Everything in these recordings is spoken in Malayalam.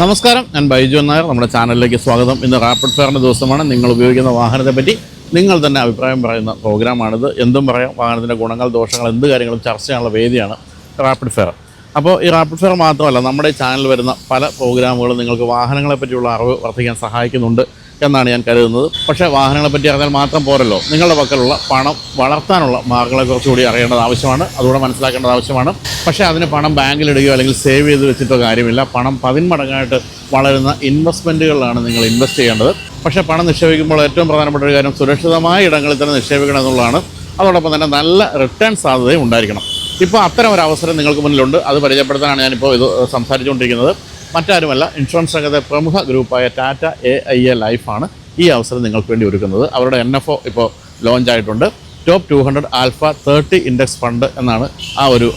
നമസ്കാരം. ഞാൻ ബൈജു നായർ നമ്മുടെ ചാനലിലേക്ക് സ്വാഗതം. ഇന്ന് റാപ്പിഡ് ഫെയറിന്റെ ദിവസമാണ്. നിങ്ങൾ ഉപയോഗിക്കുന്ന വാഹനത്തെ പറ്റി നിങ്ങൾ തന്നെ അഭിപ്രായം പറയുന്ന പ്രോഗ്രാമാണിത്. എന്തും പറയാം. വാഹനത്തിന്റെ ഗുണങ്ങൾ ദോഷങ്ങൾ എന്ത് കാര്യങ്ങളും ചർച്ച ചെയ്യാനുള്ള വേദിയാണ് റാപ്പിഡ് ഫെയർ അപ്പോൾ ഈ റാപ്പിഡ് ഫെയർ മാത്രമല്ല നമ്മുടെ ചാനൽ വരുന്ന പല പ്രോഗ്രാമുകളും നിങ്ങൾക്ക് വാഹനങ്ങളെ പറ്റിയുള്ള അറിവ് വർദ്ധിക്കാൻ സഹായിക്കുന്നുണ്ട്. എന്നാണ് ഞാൻ കരുതുന്നത്. പക്ഷേ വാഹനങ്ങളെ പറ്റി അറിഞ്ഞാൽ മാത്രം പോരല്ലോ. നിങ്ങളുടെ പക്കലുള്ള പണം വളർത്താനുള്ള മാർഗങ്ങളെക്കുറിച്ച് കുറച്ചുകൂടി അറിയേണ്ടത് ആവശ്യമാണ്. അതുകൂടെ മനസ്സിലാക്കേണ്ടത് ആവശ്യമാണ്. പക്ഷേ അതിന് പണം ബാങ്കിലിടുകയോ അല്ലെങ്കിൽ സേവ് ചെയ്ത് വെച്ചിട്ടോ കാര്യമില്ല. പണം പതിന്മടങ്ങായിട്ട് വളരുന്ന ഇൻവെസ്റ്റ്മെന്റുകളിലാണ് നിങ്ങൾ ഇൻവെസ്റ്റ് ചെയ്യേണ്ടത്. പക്ഷേ പണം നിക്ഷേപിക്കുമ്പോൾ ഏറ്റവും പ്രധാനപ്പെട്ട ഒരു കാര്യം സുരക്ഷിതമായ ഇടങ്ങളിൽ തന്നെ നിക്ഷേപിക്കണം എന്നുള്ളതാണ്. അതോടൊപ്പം തന്നെ നല്ല റിട്ടേൺ സാധ്യതയും ഉണ്ടായിരിക്കണം. ഇപ്പോൾ അത്തരം ഒരു അവസരം നിങ്ങൾക്ക് മുന്നിലുണ്ട്. അത് പരിചയപ്പെടുത്താനാണ് ഞാനിപ്പോൾ ഇത് സംസാരിച്ചുകൊണ്ടിരിക്കുന്നത്. മറ്റാരുമല്ല ഇൻഷുറൻസ് രംഗത്തെ പ്രമുഖ ഗ്രൂപ്പായ ടാറ്റ എ ഐ എ ലൈഫാണ് ഈ അവസരം നിങ്ങൾക്ക് വേണ്ടി ഒരുക്കുന്നത്. അവരുടെ എൻ എഫ് ഒ ഇപ്പോൾ ലോഞ്ച് ആയിട്ടുണ്ട്. Top two hundred alpha thirty index fund എന്നാണ് ആ ഒരു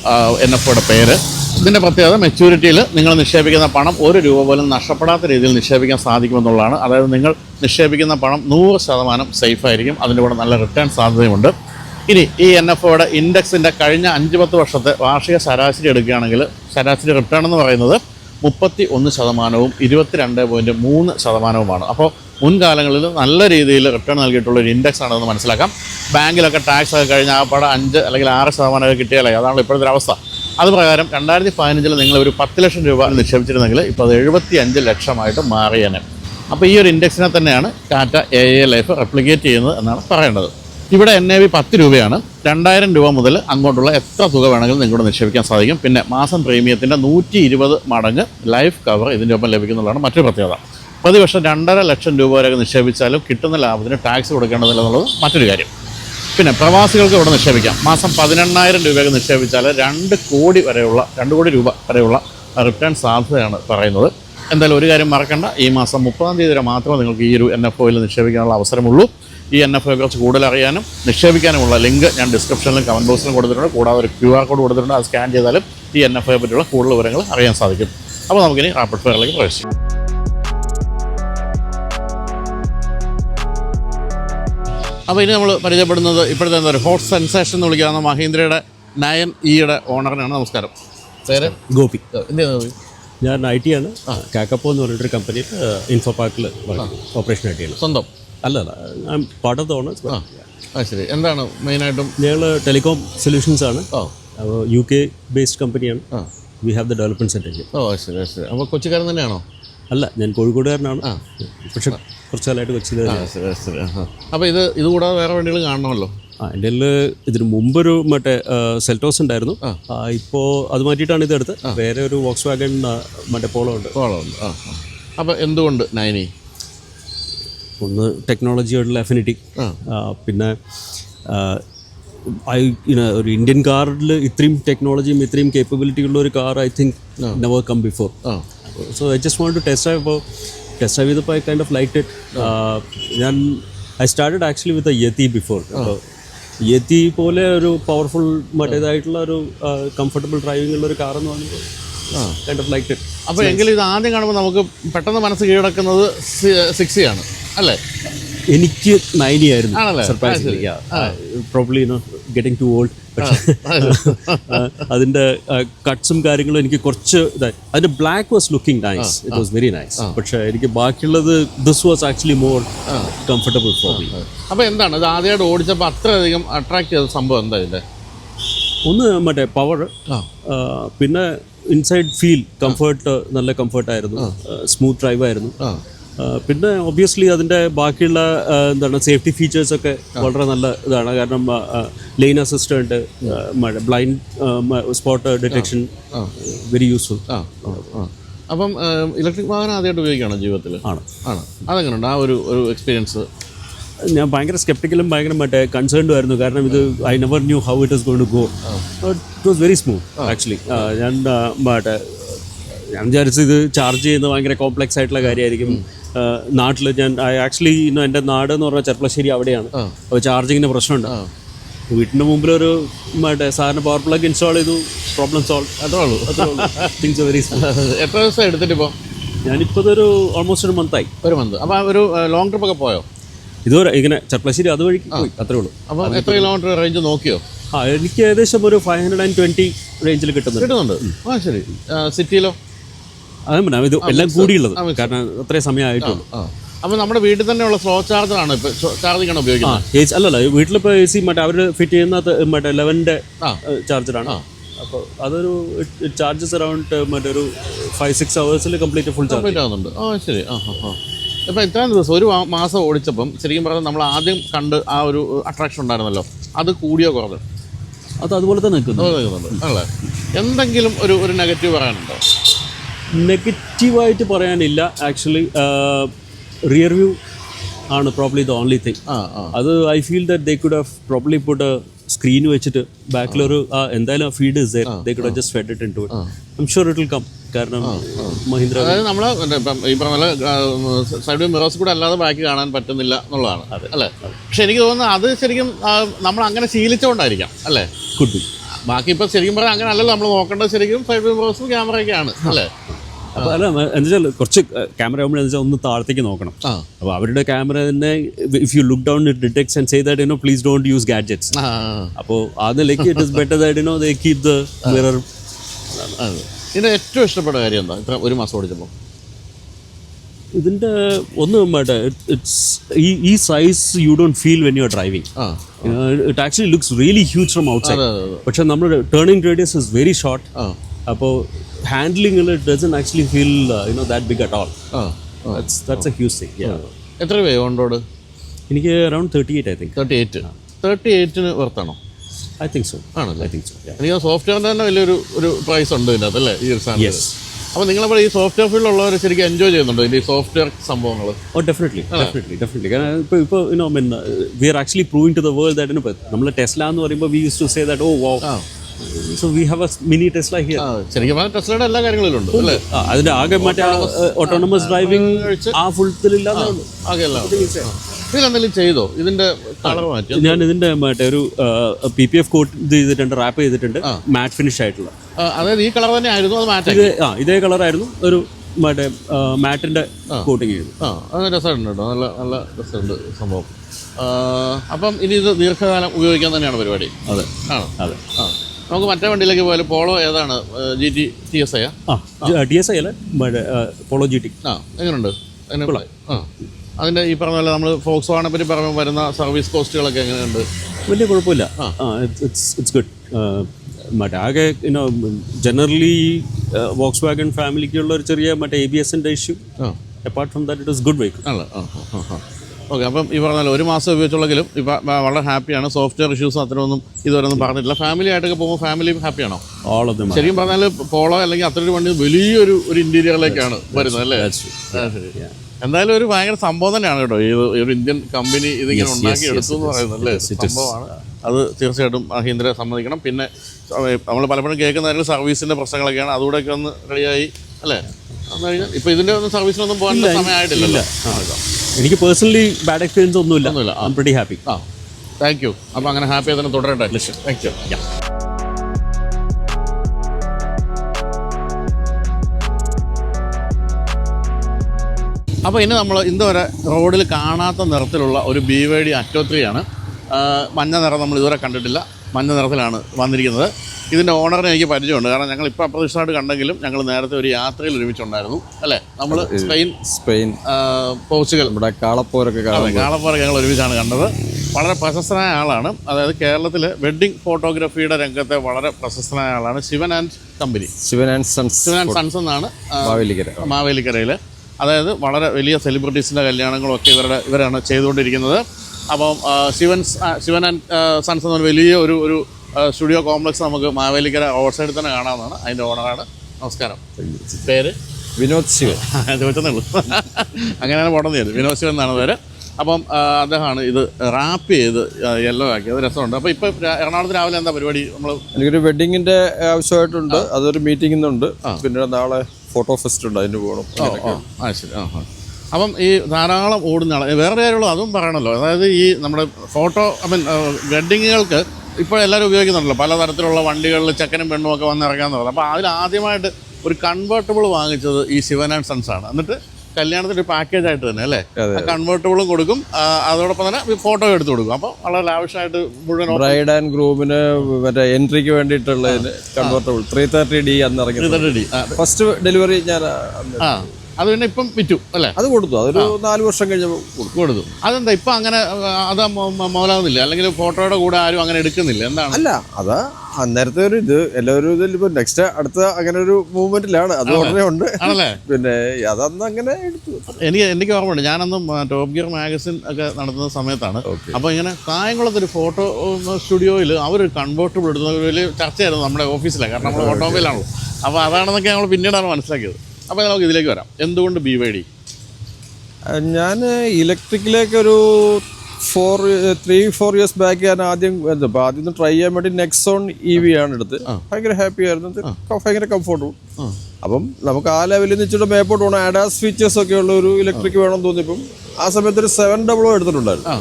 എൻ എഫ് ഒയുടെ പേര്. ഇതിന്റെ പ്രത്യേകത മെച്യൂരിറ്റിയിൽ നിങ്ങൾ നിക്ഷേപിക്കുന്ന പണം ഒരു രൂപ പോലും നഷ്ടപ്പെടാത്ത രീതിയിൽ നിക്ഷേപിക്കാൻ സാധിക്കുമെന്നുള്ളതാണ്. അതായത് നിങ്ങൾ നിക്ഷേപിക്കുന്ന പണം നൂറ് ശതമാനം സേഫ് ആയിരിക്കും. അതിന്റെ കൂടെ നല്ല റിട്ടേൺ സാധ്യതയുമുണ്ട്. ഇനി ഈ എൻ എഫ് ഒയുടെ ഇൻഡെക്സിന്റെ കഴിഞ്ഞ അഞ്ച് പത്ത് വർഷത്തെ വാർഷിക ശരാശരി എടുക്കുകയാണെങ്കിൽ ശരാശരി റിട്ടേൺ എന്ന് പറയുന്നത് മുപ്പത്തി ഒന്ന് ശതമാനവും ഇരുപത്തിരണ്ട് പോയിന്റ് മൂന്ന് ശതമാനവുമാണ്. അപ്പോൾ മുൻകാലങ്ങളിൽ നല്ല രീതിയിൽ റിട്ടേൺ നൽകിയിട്ടുള്ള ഒരു ഇൻഡെക്സ് ആണെന്ന് മനസ്സിലാക്കാം. ബാങ്കിലൊക്കെ ടാക്സ് ഒക്കെ കഴിഞ്ഞാൽ ആ പടം അഞ്ച് അല്ലെങ്കിൽ ആറ് ശതമാനമൊക്കെ കിട്ടിയാലേ അതാണ് ഇപ്പോഴത്തെ അവസ്ഥ അത് പ്രകാരം രണ്ടായിരത്തി പതിനഞ്ചിൽ നിങ്ങൾ ഒരു പത്ത് ലക്ഷം രൂപ നിക്ഷേപിച്ചിരുന്നെങ്കിൽ ഇപ്പോൾ അത് എഴുപത്തി അഞ്ച് ലക്ഷമായിട്ട് മാറിയേനെ. അപ്പോൾ ഈ ഒരു ഇൻഡെക്സിനെ തന്നെയാണ് Tata A A life replicate ചെയ്യുന്നത് എന്നാണ് പറയേണ്ടത്. ഇവിടെ എൻ എ വി പത്ത് രൂപയാണ്. രണ്ടായിരം രൂപ മുതൽ അങ്ങോട്ടുള്ള എത്ര തുക വേണമെങ്കിലും നിങ്ങളുടെ നിക്ഷേപിക്കാൻ സാധിക്കും. പിന്നെ മാസം പ്രീമിയത്തിന്റെ നൂറ്റി ഇരുപത് മടങ്ങ് ലൈഫ് കവർ ഇതിന്റെ ഒപ്പം ലഭിക്കുന്നുള്ളതാണ് മറ്റൊരു പ്രത്യേകത. പ്രതിവർഷം രണ്ടര ലക്ഷം രൂപ വരെ നിക്ഷേപിച്ചാലും കിട്ടുന്ന ലാഭത്തിന് ടാക്സ് കൊടുക്കേണ്ടതില്ല എന്നുള്ളത് മറ്റൊരു കാര്യം. പിന്നെ പ്രവാസികൾക്ക് ഇവിടെ നിക്ഷേപിക്കാം. മാസം പതിനെണ്ണായിരം രൂപയൊക്കെ നിക്ഷേപിച്ചാൽ രണ്ട് കോടി വരെയുള്ള രണ്ട് കോടി രൂപ വരെയുള്ള റിട്ടേൺ സാധ്യതയാണ് പറയുന്നത്. എന്തായാലും ഒരു കാര്യം മറക്കണ്ട. ഈ മാസം മുപ്പതാം തീയതി വരെ മാത്രമേ നിങ്ങൾക്ക് ഈ ഒരു എൻ എഫ് ഒയിൽ നിക്ഷേപിക്കാനുള്ള അവസരമുള്ളൂ. ഈ എൻ എഫ് ഒയെ കുറിച്ച് കൂടുതൽ അറിയാനും നിക്ഷേപിക്കാനുമുള്ള ലിങ്ക് ഞാൻ ഡിസ്ക്രിപ്ഷനിലും കമന്റ് ബോക്സിലും കൊടുത്തിട്ടുണ്ട്. കൂടാതെ ഒരു ക്യു ആർ കോഡ് കൊടുത്തിട്ടുണ്ട്. അത് സ്കാൻ ചെയ്താലും ഈ എൻ എഫ് ഒയെ പറ്റിയുള്ള കൂടുതൽ വിവരങ്ങൾ അറിയാൻ സാധിക്കും. അപ്പോൾ നമുക്കിനി റാപ്പിഡ് ഫെയറിലേക്ക് പ്രവേശിക്കാം. അപ്പോൾ ഇനി നമ്മൾ പരിചയപ്പെടുന്നത് ഇപ്പോഴത്തെ എന്താ പറയുക ഹോട്ട് സെൻസേഷൻ എന്ന് വിളിക്കാവുന്ന മഹീന്ദ്രയുടെ നയൻ ഇയുടെ ഓണറിനാണ് നമസ്കാരം. പേര്? ഗോപി. എന്ത് ചെയ്യുന്നത് ഞാൻ ഐ ടി ആണ്. കാക്കപ്പോ എന്ന് പറഞ്ഞിട്ടൊരു കമ്പനിയിൽ ഇൻഫോ പാർക്കിൽ ഓപ്പറേഷൻ ഐ ടി ആണ് സ്വന്തം? അല്ല അല്ല. ഞാൻ പാർട്ട് ഓഫ് ഓണേഴ്സ് ആ ശരി. എന്താണ് മെയിനായിട്ടും ഞങ്ങൾ ടെലികോം സൊല്യൂഷൻസ് ആണ്. ഓ യു കെ ബേസ്ഡ് കമ്പനിയാണ് we have the development center ഓ ശരി ശരി. അപ്പോൾ കൊച്ചിക്കാരൻ തന്നെയാണോ? അല്ല ഞാൻ കോഴിക്കോടുകാരനാണ്. പക്ഷെ കുറച്ച് കാലമായിട്ട് കൊച്ചിയിൽ ശരി ശരി. അപ്പോൾ ഇത് ഇത് കൂടാതെ വേറെ വണ്ടികൾ കാണണമല്ലോ. ആ എന്റെ ഇതിന് മുമ്പൊരു മറ്റേ സെൽറ്റോസ് ഉണ്ടായിരുന്നു. ഇപ്പോൾ അത് മാറ്റിയിട്ടാണ് ഇത് എടുത്ത് വേറെ ഒരു വോക്സ് വാഗൺ മറ്റേ പോളോ ഉണ്ട്. പോളോ ഉണ്ട്. ആ. അപ്പോൾ എന്തുകൊണ്ട് നയനി ഒന്ന് ടെക്നോളജിയോടുള്ള അഫിനിറ്റി പിന്നെ ഐ ഒരു ഇന്ത്യൻ കാറിൽ ഇത്രയും ടെക്നോളജിയും ഇത്രയും കേപ്പബിലിറ്റി ഉള്ള ഒരു car I think never come before so I just want to test drive അപ്പോൾ ടെസ്റ്റ് ഡ്രൈവ് ചെയ്തപ്പോൾ I kind of like it ഞാൻ I started actually with യത്തി before Yeti പോലെ ഒരു പവർഫുൾ മറ്റേതായിട്ടുള്ള ഒരു കംഫർട്ടബിൾ ഡ്രൈവിംഗ് ഉള്ള ഒരു കാർ എന്ന് പറയുമ്പോൾ കൈൻഡ് ഓഫ് ലൈക്ക് ഇറ്റ് അപ്പോൾ എങ്കിലും ഇത് ആദ്യം കാണുമ്പോൾ നമുക്ക് പെട്ടെന്ന് മനസ്സ് കീഴടക്കുന്നത് സിക്സി ആണ് അല്ലേ? എനിക്ക് നയനി ആയിരുന്നു surprise probably no getting too old പക്ഷേ അതിന്റെ കട്ട്സും കാര്യങ്ങളും എനിക്ക് കുറച്ച് ഇതായി. അതിന്റെ black was looking nice it was very nice പക്ഷേ എനിക്ക് ബാക്കിയുള്ളത് this was actually more comfortable for me അപ്പോൾ എന്താണ്? ഇത് ആദ്യമായിട്ട് ഓടിച്ചപ്പോൾ അത്രയധികം അട്രാക്ട് ചെയ്ത സംഭവം എന്താ ഇതിന്റെ ഒന്ന് മറ്റേ പവർ പിന്നെ ഇൻസൈഡ് ഫീൽ കംഫർട്ട് നല്ല കംഫർട്ടായിരുന്നു സ്മൂത്ത് ഡ്രൈവ് ആയിരുന്നു. പിന്നെ ഒബ്വിയസ്ലി അതിന്റെ ബാക്കിയുള്ള എന്താണ് സേഫ്റ്റി ഫീച്ചേഴ്സൊക്കെ വളരെ നല്ല ഇതാണ്. കാരണം ലൈൻ അസിസ്റ്റന്റ് മഴ blind spot detection very useful. അപ്പം ഇലക്ട്രിക് വാഹനം ആദ്യമായിട്ട് ഉപയോഗിക്കുകയാണോ ജീവിതത്തിൽ ആണ്. ആണ്. അതെങ്ങനെയുണ്ട്? ആ ഒരു ഒരു എക്സ്പീരിയൻസ് ഞാൻ ഭയങ്കര സ്കെപ്റ്റിക്കലും ഭയങ്കര മറ്റേ കൺസേൺഡും ആയിരുന്നു. കാരണം ഇത് I never knew how it is gone to go it was very smooth actually ഞാൻ മറ്റേ ഞാൻ വിചാരിച്ചു ഇത് ചാർജ് ചെയ്യുന്നത് ഭയങ്കര കോംപ്ലക്സ് ആയിട്ടുള്ള കാര്യമായിരിക്കും. നാട്ടിൽ ഞാൻ ആക്ച്വലി ഇന്ന് എന്റെ നാട് എന്ന് പറഞ്ഞാൽ ചെർപ്പളശ്ശേരി അവിടെയാണ്. അപ്പോൾ ചാർജിങ്ങിന് പ്രശ്നമുണ്ട്. വീട്ടിന്റെ മുമ്പിൽ ഒരു മറ്റേ സാറിന് പവർ പ്ലഗ് ഇൻസ്റ്റാൾ ചെയ്തു പ്രോബ്ലം സോൾവ് അത്രേ ഉള്ളൂ. തിങ്സ് വെരി എത്ര ദിവസം എടുത്തിട്ട് ഇപ്പോൾ ഞാനിപ്പോൾ ഒരു ഓൾമോസ്റ്റ് ഒരു മന്തായി ഒരു മന്ത് അപ്പോൾ ഒരു ലോങ് ട്രിപ്പ് ഒക്കെ പോയോ? ഇതുവരെ ഇങ്ങനെ ചെർപ്പളശ്ശേരി അതുവഴി പോയി. അത്രേ ഉള്ളൂ. അപ്പോൾ എത്ര കിലോമീറ്റർ റേഞ്ച് നോക്കിയോ? ആ എനിക്ക് ഏകദേശം ഒരു ഫൈവ് ഹൺഡ്രഡ് ആൻഡ് ട്വന്റി റേഞ്ചിൽ കിട്ടുന്നുണ്ട്. കിട്ടുന്നുണ്ട്. ആ ശരി. സിറ്റിയിലോ അത് ഇത് എല്ലാം കൂടിയുള്ളത്. കാരണം അത്രയും സമയമായിട്ടുള്ളൂ അപ്പോൾ നമ്മുടെ വീട്ടിൽ തന്നെയുള്ള സ്ലോ ചാർജറാണ് ഇപ്പോൾ ചാർജിങ് ആണ് ആ ഉപയോഗിക്കുന്നത് അല്ലല്ല വീട്ടിലിപ്പോൾ എ സി മറ്റേ അവർ ഫിറ്റ് ചെയ്യുന്ന മറ്റേ ലെവന്റെ. ചാർജറാണ്. അപ്പോൾ അതൊരു ചാർജസ് അറൗണ്ട് മറ്റേ ഒരു ഫൈവ് സിക്സ് അവേഴ്സിൽ കംപ്ലീറ്റ് ഫുൾ ചാർജ്. ആവുന്നുണ്ട്. ആ ശരി. ആ ആ ആ. ഇപ്പം ഇത്രയും ദിവസം ഒരു മാസം ഓടിച്ചപ്പം ശരിക്കും പറഞ്ഞാൽ നമ്മൾ ആദ്യം കണ്ട് ആ ഒരു അട്രാക്ഷൻ ഉണ്ടായിരുന്നല്ലോ. അത് കൂടിയോ കുറഞ്ഞോ അത് അതുപോലെ തന്നെ നിൽക്കുന്നു. എന്തെങ്കിലും ഒരു ഒരു നെഗറ്റീവ് പറയാനുണ്ടോ? നെഗറ്റീവായിട്ട് പറയാനില്ല. ആക്ച്വലി റിയർ വ്യൂ ആണ് പ്രോബ്ലി ദ ഓൺലി തിങ് അത് I feel that they could have probably put screen വെച്ചിട്ട് ബാക്കിലൊരു എന്തായാലും feed is they could just fed it into I'm sure it will come കാരണം മഹീന്ദ്ര അതായത് നമ്മൾ ഈ പറഞ്ഞ സൈഡ് മിറോസ് കൂടെ അല്ലാതെ ബാക്കി കാണാൻ പറ്റുന്നില്ല എന്നുള്ളതാണ്. അല്ലേ? പക്ഷെ എനിക്ക് തോന്നുന്നു അത് ശരിക്കും നമ്മൾ അങ്ങനെ ശീലിച്ചുകൊണ്ടായിരിക്കാം അല്ലേ? കുട്ടി ബാക്കി ഇപ്പം ശരിക്കും പറഞ്ഞാൽ അങ്ങനെ അല്ലല്ലോ. നമ്മൾ നോക്കേണ്ടത് ശരിക്കും സൈഡ് മിറോസും ക്യാമറയൊക്കെയാണ് അല്ലേ? അപ്പോൾ അല്ല എന്താ വെച്ചാൽ കുറച്ച് ക്യാമറ ആകുമ്പോൾ വെച്ചാൽ ഒന്ന് താഴത്തേക്ക് നോക്കണം. അപ്പൊ അപ്പോൾ അവരുടെ ക്യാമറ തന്നെ if you look down it detects and say that please don't use gadgets അപ്പോ അപ്പോൾ ആ നിലയ്ക്ക് it is better that you know they keep the mirror ഇതിന്റെ ഇതിന്റെ ഏറ്റവും ഇഷ്ടപ്പെട്ട കാര്യം എന്താ? ഇത്ര ഒരു മാസം ഓടിച്ചപ്പോൾ ഇതിന്റെ ഒന്ന് മറ്റേ ഇറ്റ്സ് ഈ ഈ size you don't feel when you are driving it actually looks really huge from outside പക്ഷേ നമ്മുടെ turning radius is very short ആ. അപ്പോൾ it doesn't actually actually feel you know that big at all That's that's that's a huge thing എത്ര രൂപയോ ഓണ്ടോട് എനിക്ക് around thirty eight I think thirty eight thirty എയ്റ്റിന് വർത്താണോ ഐ തിങ്ക് സോ ആണല്ലേ? ഐ തിങ്ക് സോ എനിക്ക് സോഫ്റ്റ്വെയറിന് തന്നെ വലിയൊരു ഒരു പ്രൈസ് ഉണ്ട് ഇതിനകത്ത് അല്ലേ? ഈ ഒരു സാധനം യെസ് അപ്പോൾ നിങ്ങളപ്പോൾ ഈ സോഫ്റ്റ്വെയർ ഫീൽഡിലുള്ളവർ ശരിക്കും എൻജോയ് ചെയ്യുന്നുണ്ടോ ഇതിന്റെ ഈ സോഫ്റ്റ്വെയർ സംഭവങ്ങൾ ഓ ഡെഫിനറ്റ്ലി ഡെഫിനറ്റ്ലി ഡെഫിനറ്റ്ലി കാരണം ഇപ്പോൾ ഇപ്പോൾ you know mean we are actually proving to the world that ഇപ്പോൾ നമ്മൾ ടെസ്ല എന്ന് പറയുമ്പോൾ we use to say that oh wow ആ. So we have a mini Tesla here ആ ശരിക്കും പറഞ്ഞാൽ ടെസ്ലയുടെ എല്ലാ കാര്യങ്ങളിലും ഉണ്ട് അല്ലേ? അതിന്റെ ആകെ മറ്റേ ഓട്ടോണമസ് ഡ്രൈവിംഗ് ആ. ആ. ഇതിലെന്തെങ്കിലും ചെയ്തോ? ഇതിന്റെ കളർ മാറ്റി ഞാൻ ഇതിന്റെ മറ്റേ ഒരു പി പി എഫ് കോട്ട് ഇത് ചെയ്തിട്ടുണ്ട് റാപ്പ് ചെയ്തിട്ടുണ്ട് മാറ്റ് ഫിനിഷ് ആയിട്ടുള്ള. അതായത് ഈ കളർ തന്നെ ആയിരുന്നു അത് മാറ്റാൻ ഇത് ആ ഇതേ കളറായിരുന്നു ഒരു മറ്റേ മാറ്റിന്റെ കോട്ടിങ് ചെയ്തു ആ അത് രസമുണ്ട് കേട്ടോ. നല്ല നല്ല രസമുണ്ട് സംഭവം. അപ്പം ഇനി ഇത് ദീർഘകാലം ഉപയോഗിക്കാൻ തന്നെയാണ് പരിപാടി. അതെ. ആണോ? അതെ. ആ. നമുക്ക് മറ്റേ വണ്ടിയിലേക്ക് പോയാലും പോളോ ഏതാണ്? G T T S I ആ? ടി എസ് ഐ അല്ലേ പോളോ ജി ടി. ആ എങ്ങനെയുണ്ട്? അതിനെ ആ. അതിന്റെ ഈ പറഞ്ഞ പോലെ നമ്മൾ ഫോക്സ് വാണെ പറ്റി പറയുമ്പോൾ വരുന്ന സർവീസ് കോസ്റ്റുകളൊക്കെ എങ്ങനെയുണ്ട്? വലിയ കുഴപ്പമില്ല. ആ. ഇറ്റ്സ് ഇറ്റ്സ് ഗുഡ് മറ്റേ ആകെ ഇന്നോ ജനറലി വോക്സ് വാഗൺ ഫാമിലിക്കുള്ള ഒരു ചെറിയ മറ്റേ എ ബി എസിന്റെ issue apart from that it is good vehicle ആണല്ലോ ആ ആ ആ. ഓക്കെ അപ്പം ഈ പറഞ്ഞാൽ ഒരു മാസം ഉപയോഗിച്ചുള്ളെങ്കിലും ഇപ്പം വളരെ ഹാപ്പിയാണ്. സോഫ്റ്റ്വെയർ ഇഷ്യൂസ് അത്രയൊന്നും ഇതുവരെ ഒന്നും പറഞ്ഞിട്ടില്ല. ഫാമിലി ആയിട്ടൊക്കെ പോകുമ്പോൾ ഫാമിലിയും ഹാപ്പിയാണോ? ദം ശരിക്കും പറഞ്ഞാൽ പോളോ അല്ലെങ്കിൽ അത്രയൊരു വണ്ടി വലിയൊരു ഒരു ഇന്റീരിയറിലേക്കാണ് വരുന്നത് അല്ലേ? ശരി. എന്തായാലും ഒരു ഭയങ്കര സംഭവം തന്നെയാണ് കേട്ടോ. ഈ ഒരു- ഇന്ത്യൻ കമ്പനി ഇതിങ്ങനെ ഉണ്ടാക്കി എടുത്തു എന്ന് പറയുന്നത് അല്ലേ? സംഭവമാണ്. അത് തീർച്ചയായിട്ടും മഹീന്ദ്ര സമ്മതിക്കണം. പിന്നെ നമ്മൾ പലപ്പോഴും കേൾക്കുന്ന സർവീസിന്റെ പ്രശ്നങ്ങളൊക്കെയാണ്. അതുകൂടെയൊക്കെ ഒന്ന് റെഡിയായി അല്ലേ? അന്ന് കഴിഞ്ഞാൽ ഇപ്പൊ ഇതിന്റെ ഒന്നും സർവീസിനൊന്നും പോകാനുള്ള സമയമായിട്ടില്ലല്ലോ. എനിക്ക് പേഴ്സണലി ബാഡ് എക്സ്പീരിയൻസ് ഒന്നുമില്ല. ഒന്നുമില്ല. ഐ പ്രിറ്റി ഹാപ്പി ആ. താങ്ക് യു അപ്പോൾ അങ്ങനെ ഹാപ്പി തന്നെ തുടരട്ടെ. താങ്ക് യു അപ്പോൾ ഇനി നമ്മൾ ഇതുവരെ റോഡിൽ കാണാത്ത നിറത്തിലുള്ള ഒരു B Y D Atto three ആണ്. മഞ്ഞ നിറം നമ്മൾ ഇതുവരെ കണ്ടിട്ടില്ല. മഞ്ഞ നിറത്തിലാണ് വന്നിരിക്കുന്നത്. ഇതിന്റെ ഓണറിനെ എനിക്ക് പരിചയമുണ്ട്. കാരണം ഞങ്ങൾ ഇപ്പോൾ അപ്രതീക്ഷിതമായിട്ട് കണ്ടെങ്കിലും ഞങ്ങൾ നേരത്തെ ഒരു യാത്രയിൽ ഒരുമിച്ചുണ്ടായിരുന്നു. അല്ലേ? നമ്മൾ സ്പെയിൻ സ്പെയിൻ പോർച്ചുഗൽ. ഇവിടെ കാളപ്പോരൊക്കെ കാളപ്പോരൊക്കെ ഞങ്ങൾ ഒരുമിച്ചാണ് കണ്ടത്. വളരെ പ്രശസ്തനായ ആളാണ്. അതായത് കേരളത്തിൽ വെഡ്ഡിംഗ് ഫോട്ടോഗ്രാഫിയുടെ രംഗത്തെ വളരെ പ്രശസ്തനായ ആളാണ് Shivan and company. Shivan and sons Shivan and sons എന്നാണ് മാവേലിക്കര. മാവേലിക്കരയിൽ അതായത് വളരെ വലിയ സെലിബ്രിറ്റീസിന്റെ കല്യാണങ്ങളും ഒക്കെ ഇവരുടെ ഇവരാണ് ചെയ്തുകൊണ്ടിരിക്കുന്നത്. അപ്പം ശിവൻ ശിവൻ ആൻഡ് സൺസ് എന്ന് പറഞ്ഞാൽ വലിയ ഒരു ഒരു സ്റ്റുഡിയോ കോംപ്ലക്സ് നമുക്ക് മാവേലിക്കര ഓവർ സൈഡിൽ തന്നെ കാണാവുന്നതാണ്. അതിന്റെ ഓണറാണ്. നമസ്കാരം. പേര്? വിനോദ് ശിവൻ. ചോദിച്ചതേ ഉള്ളൂ. അങ്ങനെയാണ് പോകണമെന്ന് ചെയ്തത് വിനോദ് ശിവൻ എന്നാണ് പേര്. അപ്പം അദ്ദേഹമാണ് ഇത് റാപ്പ് ചെയ്ത് യെല്ലോ ആക്കി. അത് രസമുണ്ട്. അപ്പോൾ ഇപ്പോൾ എറണാകുളത്ത് രാവിലെ എന്താ പരിപാടി? നമ്മൾ എനിക്കൊരു വെഡിങ്ങിന്റെ ആവശ്യമായിട്ടുണ്ട്. അതൊരു മീറ്റിംഗ് ഉണ്ട് പിന്നെ നാളെ ഫോട്ടോ ഫെസ്റ്റ് ഉണ്ട്. അതിന് പോകണം. ആ ശരി. ആ അപ്പം ഈ ധാരാളം ഓടുന്ന ആൾ വേറെ കാര്യമുള്ളൂ അതും പറയണമല്ലോ അതായത് ഈ നമ്മുടെ ഫോട്ടോ ഐ മീൻ വെഡ്ഡിങ്ങുകൾക്ക് ഇപ്പോൾ എല്ലാവരും ഉപയോഗിക്കുന്നുണ്ടല്ലോ. പലതരത്തിലുള്ള വണ്ടികളിൽ ചെക്കനും പെണ്ണും ഒക്കെ വന്ന് ഇറങ്ങാന്ന് പറയുന്നത്. അപ്പോൾ അതിൽ ആദ്യമായിട്ട് ഒരു കൺവേർട്ടബിൾ വാങ്ങിച്ചത് ഈ ശിവൻ ആൻഡ് സൺസ് ആണ്. എന്നിട്ട് കല്യാണത്തിന് ഒരു പാക്കേജ് ആയിട്ട് തന്നെ അല്ലേ. കൺവേർട്ടബിളും കൊടുക്കും. അതോടൊപ്പം തന്നെ ഫോട്ടോ എടുത്തു കൊടുക്കും. അപ്പോൾ വളരെ ലാവിഷായിട്ട് മുഴുവൻ ബ്രൈഡ് ആൻഡ് ഗ്രൂമിന് മറ്റേ എൻട്രിക്ക് വേണ്ടിയിട്ടുള്ള കൺവേർട്ടബിൾ ത്രീ തേർട്ടി ഡി അന്ന് ഇറങ്ങി ഇതടി. ആ, ഫസ്റ്റ് ഡെലിവറി ഞാൻ ആ അത് പിന്നെ ഇപ്പം വിറ്റു അല്ലേ? അത് കൊടുത്തു. അതൊരു നാല് വർഷം കഴിഞ്ഞപ്പോൾ കൊടുത്തു. അതെന്താ ഇപ്പം അങ്ങനെ അത് മൊ- മൊ- അല്ലെങ്കിൽ ഫോട്ടോയുടെ കൂടെ ആരും അങ്ങനെ എടുക്കുന്നില്ല? എന്താണ്? അല്ല അത് അന്നേരത്തെ ഒരു ഇത് എല്ലാവരും ഇതിൽ ഇപ്പൊ നെക്സ്റ്റ് അടുത്ത അങ്ങനെ ഒരു മൂവ്മെന്റിലാണ് അത് ഉടനെ ഉണ്ട്. അല്ലേ പിന്നെ അതന്ന് അങ്ങനെ എടുത്തു. എനിക്ക് എനിക്ക് ഓർമ്മയുണ്ട്. ഞാനന്ന് ടോപ്പ് ഗിയർ മാഗസിൻ ഒക്കെ നടത്തുന്ന സമയത്താണ്. അപ്പോൾ ഇങ്ങനെ കായംകുളത്ത് ഒരു ഫോട്ടോ സ്റ്റുഡിയോയിൽ അവർ കൺവേർട്ടബിൾ വലിയ ചർച്ചയായിരുന്നു നമ്മുടെ ഓഫീസിലെ. കാരണം നമ്മുടെ ഓട്ടോമൊബൈലാണല്ലോ അപ്പോൾ അതാണെന്നൊക്കെ നമ്മൾ പിന്നീടാണ് മനസ്സിലാക്കിയത്. അപ്പോൾ നമുക്ക് ഇതിലേക്ക് വരാം. എന്തുകൊണ്ട് ബി വൈ ഡി ഞാൻ ഇലക്ട്രിക്കിലേക്ക് ഒരു four three four years back ഞാൻ ആദ്യം എന്താ ആദ്യം ട്രൈ ചെയ്യാൻ വേണ്ടി നെക്സോൺ ഇ വി ആണ് എടുത്ത് ഭയങ്കര ഹാപ്പി ആയിരുന്നു. ഭയങ്കര കംഫർട്ടബിൾ അപ്പം നമുക്ക് ആ ലെവലിൽ നിന്ന് ഇച്ചിരി മേപ്പോട്ട് പോകണം ആഡാസ് ഫീച്ചേഴ്സ് ഒക്കെ ഉള്ള ഒരു ഇലക്ട്രിക് വേണം തോന്നിയപ്പം ആ സമയത്ത് ഒരു സെവൻ ഡബിളോ എടുത്തിട്ടുണ്ടായിരുന്നു.